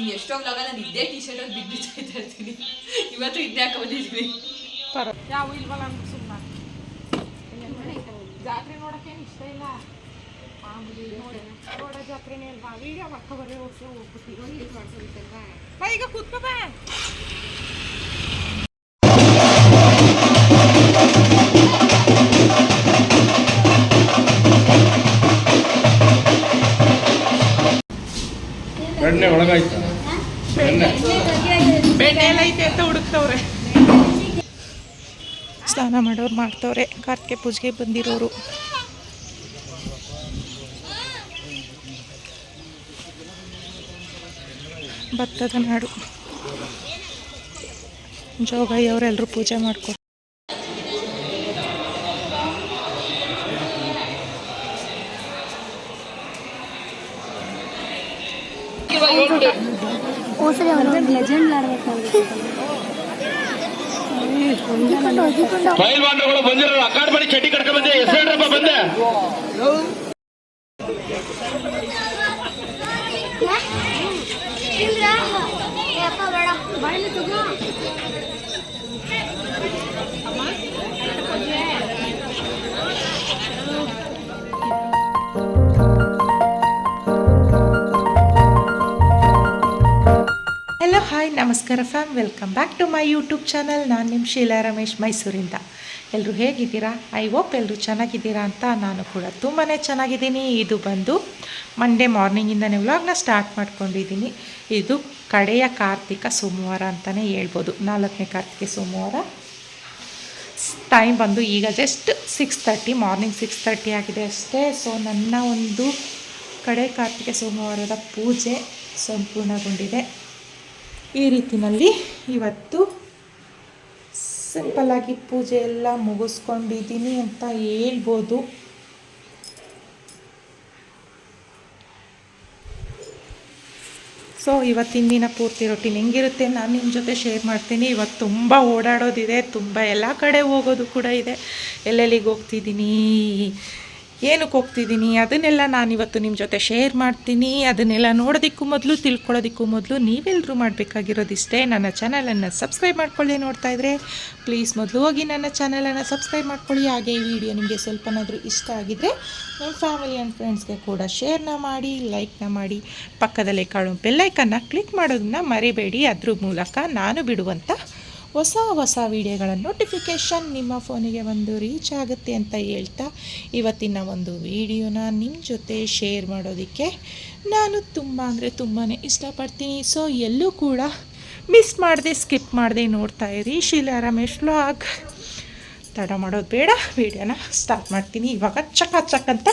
ನೀನು ಎಷ್ಟೋಗ್ಲಾಗ ನಾನು ಇದೇ ಟಿ ಶರ್ಟ್ ಅಲ್ಲಿ ಬಿದ್ದು ಬಿದ್ದಾಯ್ತಾ ಇರ್ತೀನಿ ಇವತ್ತು ಇದ್ದೇ ಹಾಕೊಂಡಿದ್ವಿ ಯಾವ ಇಲ್ವಲ್ಲ ಅಂತ ಸುಮ್ಮನೆ ಜಾತ್ರೆ ನೋಡೋಕ್ಕೇನು ಇಷ್ಟ ಇಲ್ಲ. ಮಾಮೂಲಿ ನೋಡಿ ನೋಡೋ ಜಾತ್ರೆನೇ ಅಲ್ವಾ? ವೀಡಿಯೋ ಮಾಡ್ಕೊಬರೋ ಹೋಗಿ ಹೋಗ್ಬಿಟ್ಟು ಬಾ ಈಗ ಕೂತ್ಕೋ ಅಂತ ಸ್ನಾನ ಮಾಡೋರು ಮಾಡ್ತವ್ರೆ. ಕಾರ್ತಿಕ ಪೂಜೆಗೆ ಬಂದಿರೋರು. ಭತ್ತದ ನಾಡು. ಜೋಗಯ್ಯ ಅವರೆಲ್ಲರೂ ಪೂಜೆ ಮಾಡ್ಕೊ ಲೆಜೆಂಡ್ ಆಡ್ಬೇಕಾಗಿತ್ತು ಪೈಲ್ವಾನ್ಗಳು ಬಂದಿರೋ ಅಕಾಡ್ ಮಾಡಿ ಚಡ್ಡಿ ಕಟ್ಕೊಂಡ್ ಬಂದೆ ಹೆಸರೇನ್ರಪ್ಪ ಬಂದೆ. ಅಪ್ಪ hi fam welcome back to my YouTube channel ನಾನು ನಿಮ್ಮ ಶೀಲಾ ರಮೇಶ್ ಮೈಸೂರಿಂದ. ಎಲ್ಲರೂ ಹೇಗಿದ್ದೀರಾ? ಐ ಹೋಪ್ ಎಲ್ಲರೂ ಚೆನ್ನಾಗಿದ್ದೀರಾ ಅಂತ ನಾನು ಕೂಡ ತುಂಬಾ ಚೆನ್ನಾಗಿದ್ದೀನಿ. ಇದು ಬಂದು ಮಂಡೇ ಮಾರ್ನಿಂಗಿಂದನೇ ವ್ಲಾಗ್ನ ಸ್ಟಾರ್ಟ್ ಮಾಡ್ಕೊಂಡಿದ್ದೀನಿ. ಇದು ಕಡೆಯ ಕಾರ್ತಿಕ ಸೋಮವಾರ ಅಂತಲೇ ಹೇಳ್ಬೋದು. ನಾಲ್ಕನೇ ಕಾರ್ತಿಕ ಸೋಮವಾರ. ಟೈಮ್ ಬಂದು ಈಗ just six thirty morning six thirty ಆಗಿದೆ ಅಷ್ಟೇ. ಸೊ ನನ್ನ ಒಂದು ಕಡೆ ಕಾರ್ತಿಕ ಸೋಮವಾರದ ಪೂಜೆ ಸಂಪೂರ್ಣಗೊಂಡಿದೆ. ಈ ರೀತಿಯಲ್ಲಿ ಇವತ್ತು ಸಿಂಪಲ್ಲಾಗಿ ಪೂಜೆ ಎಲ್ಲ ಮುಗಿಸ್ಕೊಂಡಿದ್ದೀನಿ ಅಂತ ಹೇಳ್ಬೋದು. ಸೊ ಇವತ್ತಿನ ದಿನ ಪೂರ್ತಿ ರೊಟೀನ್ ಹೆಂಗಿರುತ್ತೆ ನಾನು ನಿಮ್ಮ ಜೊತೆ ಶೇರ್ ಮಾಡ್ತೀನಿ. ಇವತ್ತು ತುಂಬ ಓಡಾಡೋದಿದೆ, ತುಂಬ ಎಲ್ಲ ಕಡೆ ಹೋಗೋದು ಕೂಡ ಇದೆ. ಎಲ್ಲೆಲ್ಲಿಗೆ ಹೋಗ್ತಿದ್ದೀನಿ ಏನಕ್ಕೆ ಹೋಗ್ತಿದ್ದೀನಿ? ಅದನ್ನೆಲ್ಲ ನಾನು ಇವತ್ತು ನಿಮ್ಮ ಜೊತೆ ಶೇರ್ ಮಾಡ್ತೀನಿ. ಅದನ್ನೆಲ್ಲ ನೋಡೋದಕ್ಕೂ ಮೊದಲು, ತಿಳ್ಕೊಳ್ಳೋದಕ್ಕೂ ಮೊದಲು ನೀವೆಲ್ಲರೂ ಮಾಡಬೇಕಾಗಿರೋದಿಷ್ಟೇ. ನನ್ನ ಚಾನಲನ್ನು ಸಬ್ಸ್ಕ್ರೈಬ್ ಮಾಡ್ಕೊಳ್ಳಿ ನೋಡ್ತಾ ಇದ್ದರೆ ಪ್ಲೀಸ್ ಮೊದಲು ಹೋಗಿ ನನ್ನ ಚಾನಲನ್ನು ಸಬ್ಸ್ಕ್ರೈಬ್ ಮಾಡ್ಕೊಳ್ಳಿ. ಹಾಗೆ ಈ ವಿಡಿಯೋ ನಿಮಗೆ ಸ್ವಲ್ಪನಾದರೂ ಇಷ್ಟ ಆಗಿದ್ದರೆ ನಿಮ್ಮ ಫ್ಯಾಮಿಲಿ ಆ್ಯಂಡ್ ಫ್ರೆಂಡ್ಸ್ಗೆ ಕೂಡ ಶೇರ್ನ ಮಾಡಿ ಲೈಕ್ನ ಮಾಡಿ. ಪಕ್ಕದಲ್ಲೇ ಕಾಣೋ ಬೆಲ್ಲೈಕನ್ನು ಕ್ಲಿಕ್ ಮಾಡೋದನ್ನ ಮರಿಬೇಡಿ. ಅದ್ರ ಮೂಲಕ ನಾನು ಬಿಡುವಂಥ ಹೊಸ ಹೊಸ ವಿಡಿಯೋಗಳ ನೋಟಿಫಿಕೇಷನ್ ನಿಮ್ಮ ಫೋನಿಗೆ ಒಂದು ರೀಚ್ ಆಗುತ್ತೆ ಅಂತ ಹೇಳ್ತಾ ಇವತ್ತಿನ ಒಂದು ವಿಡಿಯೋನ ನಿಮ್ಮ ಜೊತೆ ಶೇರ್ ಮಾಡೋದಕ್ಕೆ ನಾನು ತುಂಬ ಅಂದರೆ ತುಂಬಾ ಇಷ್ಟಪಡ್ತೀನಿ. ಸೊ ಎಲ್ಲೂ ಕೂಡ ಮಿಸ್ ಮಾಡದೆ ಸ್ಕಿಪ್ ಮಾಡದೆ ನೋಡ್ತಾ ಇರಿ. ಶೀಲಾ ರಮೇಶ್ ವ್ಲಾಗ್ ತಡ ಮಾಡೋದು ಬೇಡ, ವಿಡಿಯೋನ ಸ್ಟಾರ್ಟ್ ಮಾಡ್ತೀನಿ. ಇವಾಗ ಚಕ ಚಕ್ ಅಂತ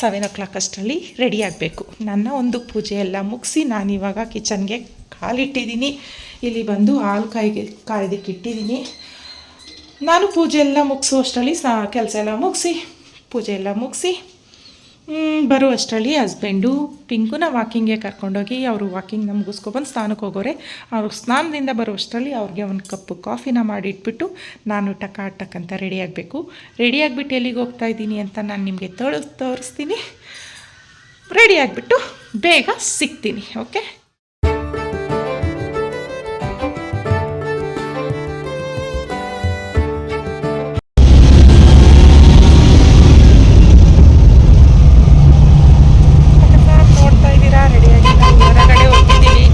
ಸೆವೆನ್ ಓ ಕ್ಲಾಕ್ ಅಷ್ಟರಲ್ಲಿ ರೆಡಿ ಆಗಬೇಕು. ನನ್ನ ಒಂದು ಪೂಜೆ ಎಲ್ಲ ಮುಗಿಸಿ ನಾನಿವಾಗ ಕಿಚನ್ಗೆ ಕಾಲಿಟ್ಟಿದ್ದೀನಿ. ಇಲ್ಲಿ ಬಂದು ಹಾಲು ಕಾಯಿಗೆ ಕಾಯ್ದಕ್ಕೆ ಇಟ್ಟಿದ್ದೀನಿ ನಾನು ಪೂಜೆ ಎಲ್ಲ ಮುಗಿಸೋ ಸ್ನಾ ಕೆಲಸ ಎಲ್ಲ ಮುಗಿಸಿ, ಪೂಜೆ ಎಲ್ಲ ಮುಗಿಸಿ ಬರೋ ಅಷ್ಟರಲ್ಲಿ ಹಸ್ಬೆಂಡು ಪಿಂಕುನ ವಾಕಿಂಗ್ಗೆ ಕರ್ಕೊಂಡೋಗಿ ಅವರು ವಾಕಿಂಗ್ನ ಮುಗಿಸ್ಕೊಬಂದು ಸ್ನಾನಕ್ಕೆ ಹೋಗೋರೆ. ಅವ್ರು ಸ್ನಾನದಿಂದ ಬರೋ ಅಷ್ಟರಲ್ಲಿ ಅವ್ರಿಗೆ ಒಂದು ಕಪ್ಪು ಕಾಫಿನ ಮಾಡಿಟ್ಬಿಟ್ಟು ನಾನು ಟಕ ಟಕ್ ಅಂತ ರೆಡಿ ಆಗಬೇಕು. ರೆಡಿ ಆಗಿಬಿಟ್ಟು ಎಲ್ಲಿಗೆ ಹೋಗ್ತಾ ಇದ್ದೀನಿ ಅಂತ ನಾನು ನಿಮಗೆ ತೋರಿಸ್, ತೋರಿಸ್ತೀನಿ. ರೆಡಿ ಆಗಿಬಿಟ್ಟು ಬೇಗ ಸಿಗ್ತೀನಿ ಓಕೆ ನೋಡ್ತಾ ಇದ್ದೀರಾ ರೆಡಿಯಾಗಿ ನಾವು ಹೊರಗಡೆ ಹೋಗ್ತಿದ್ದೀವಿ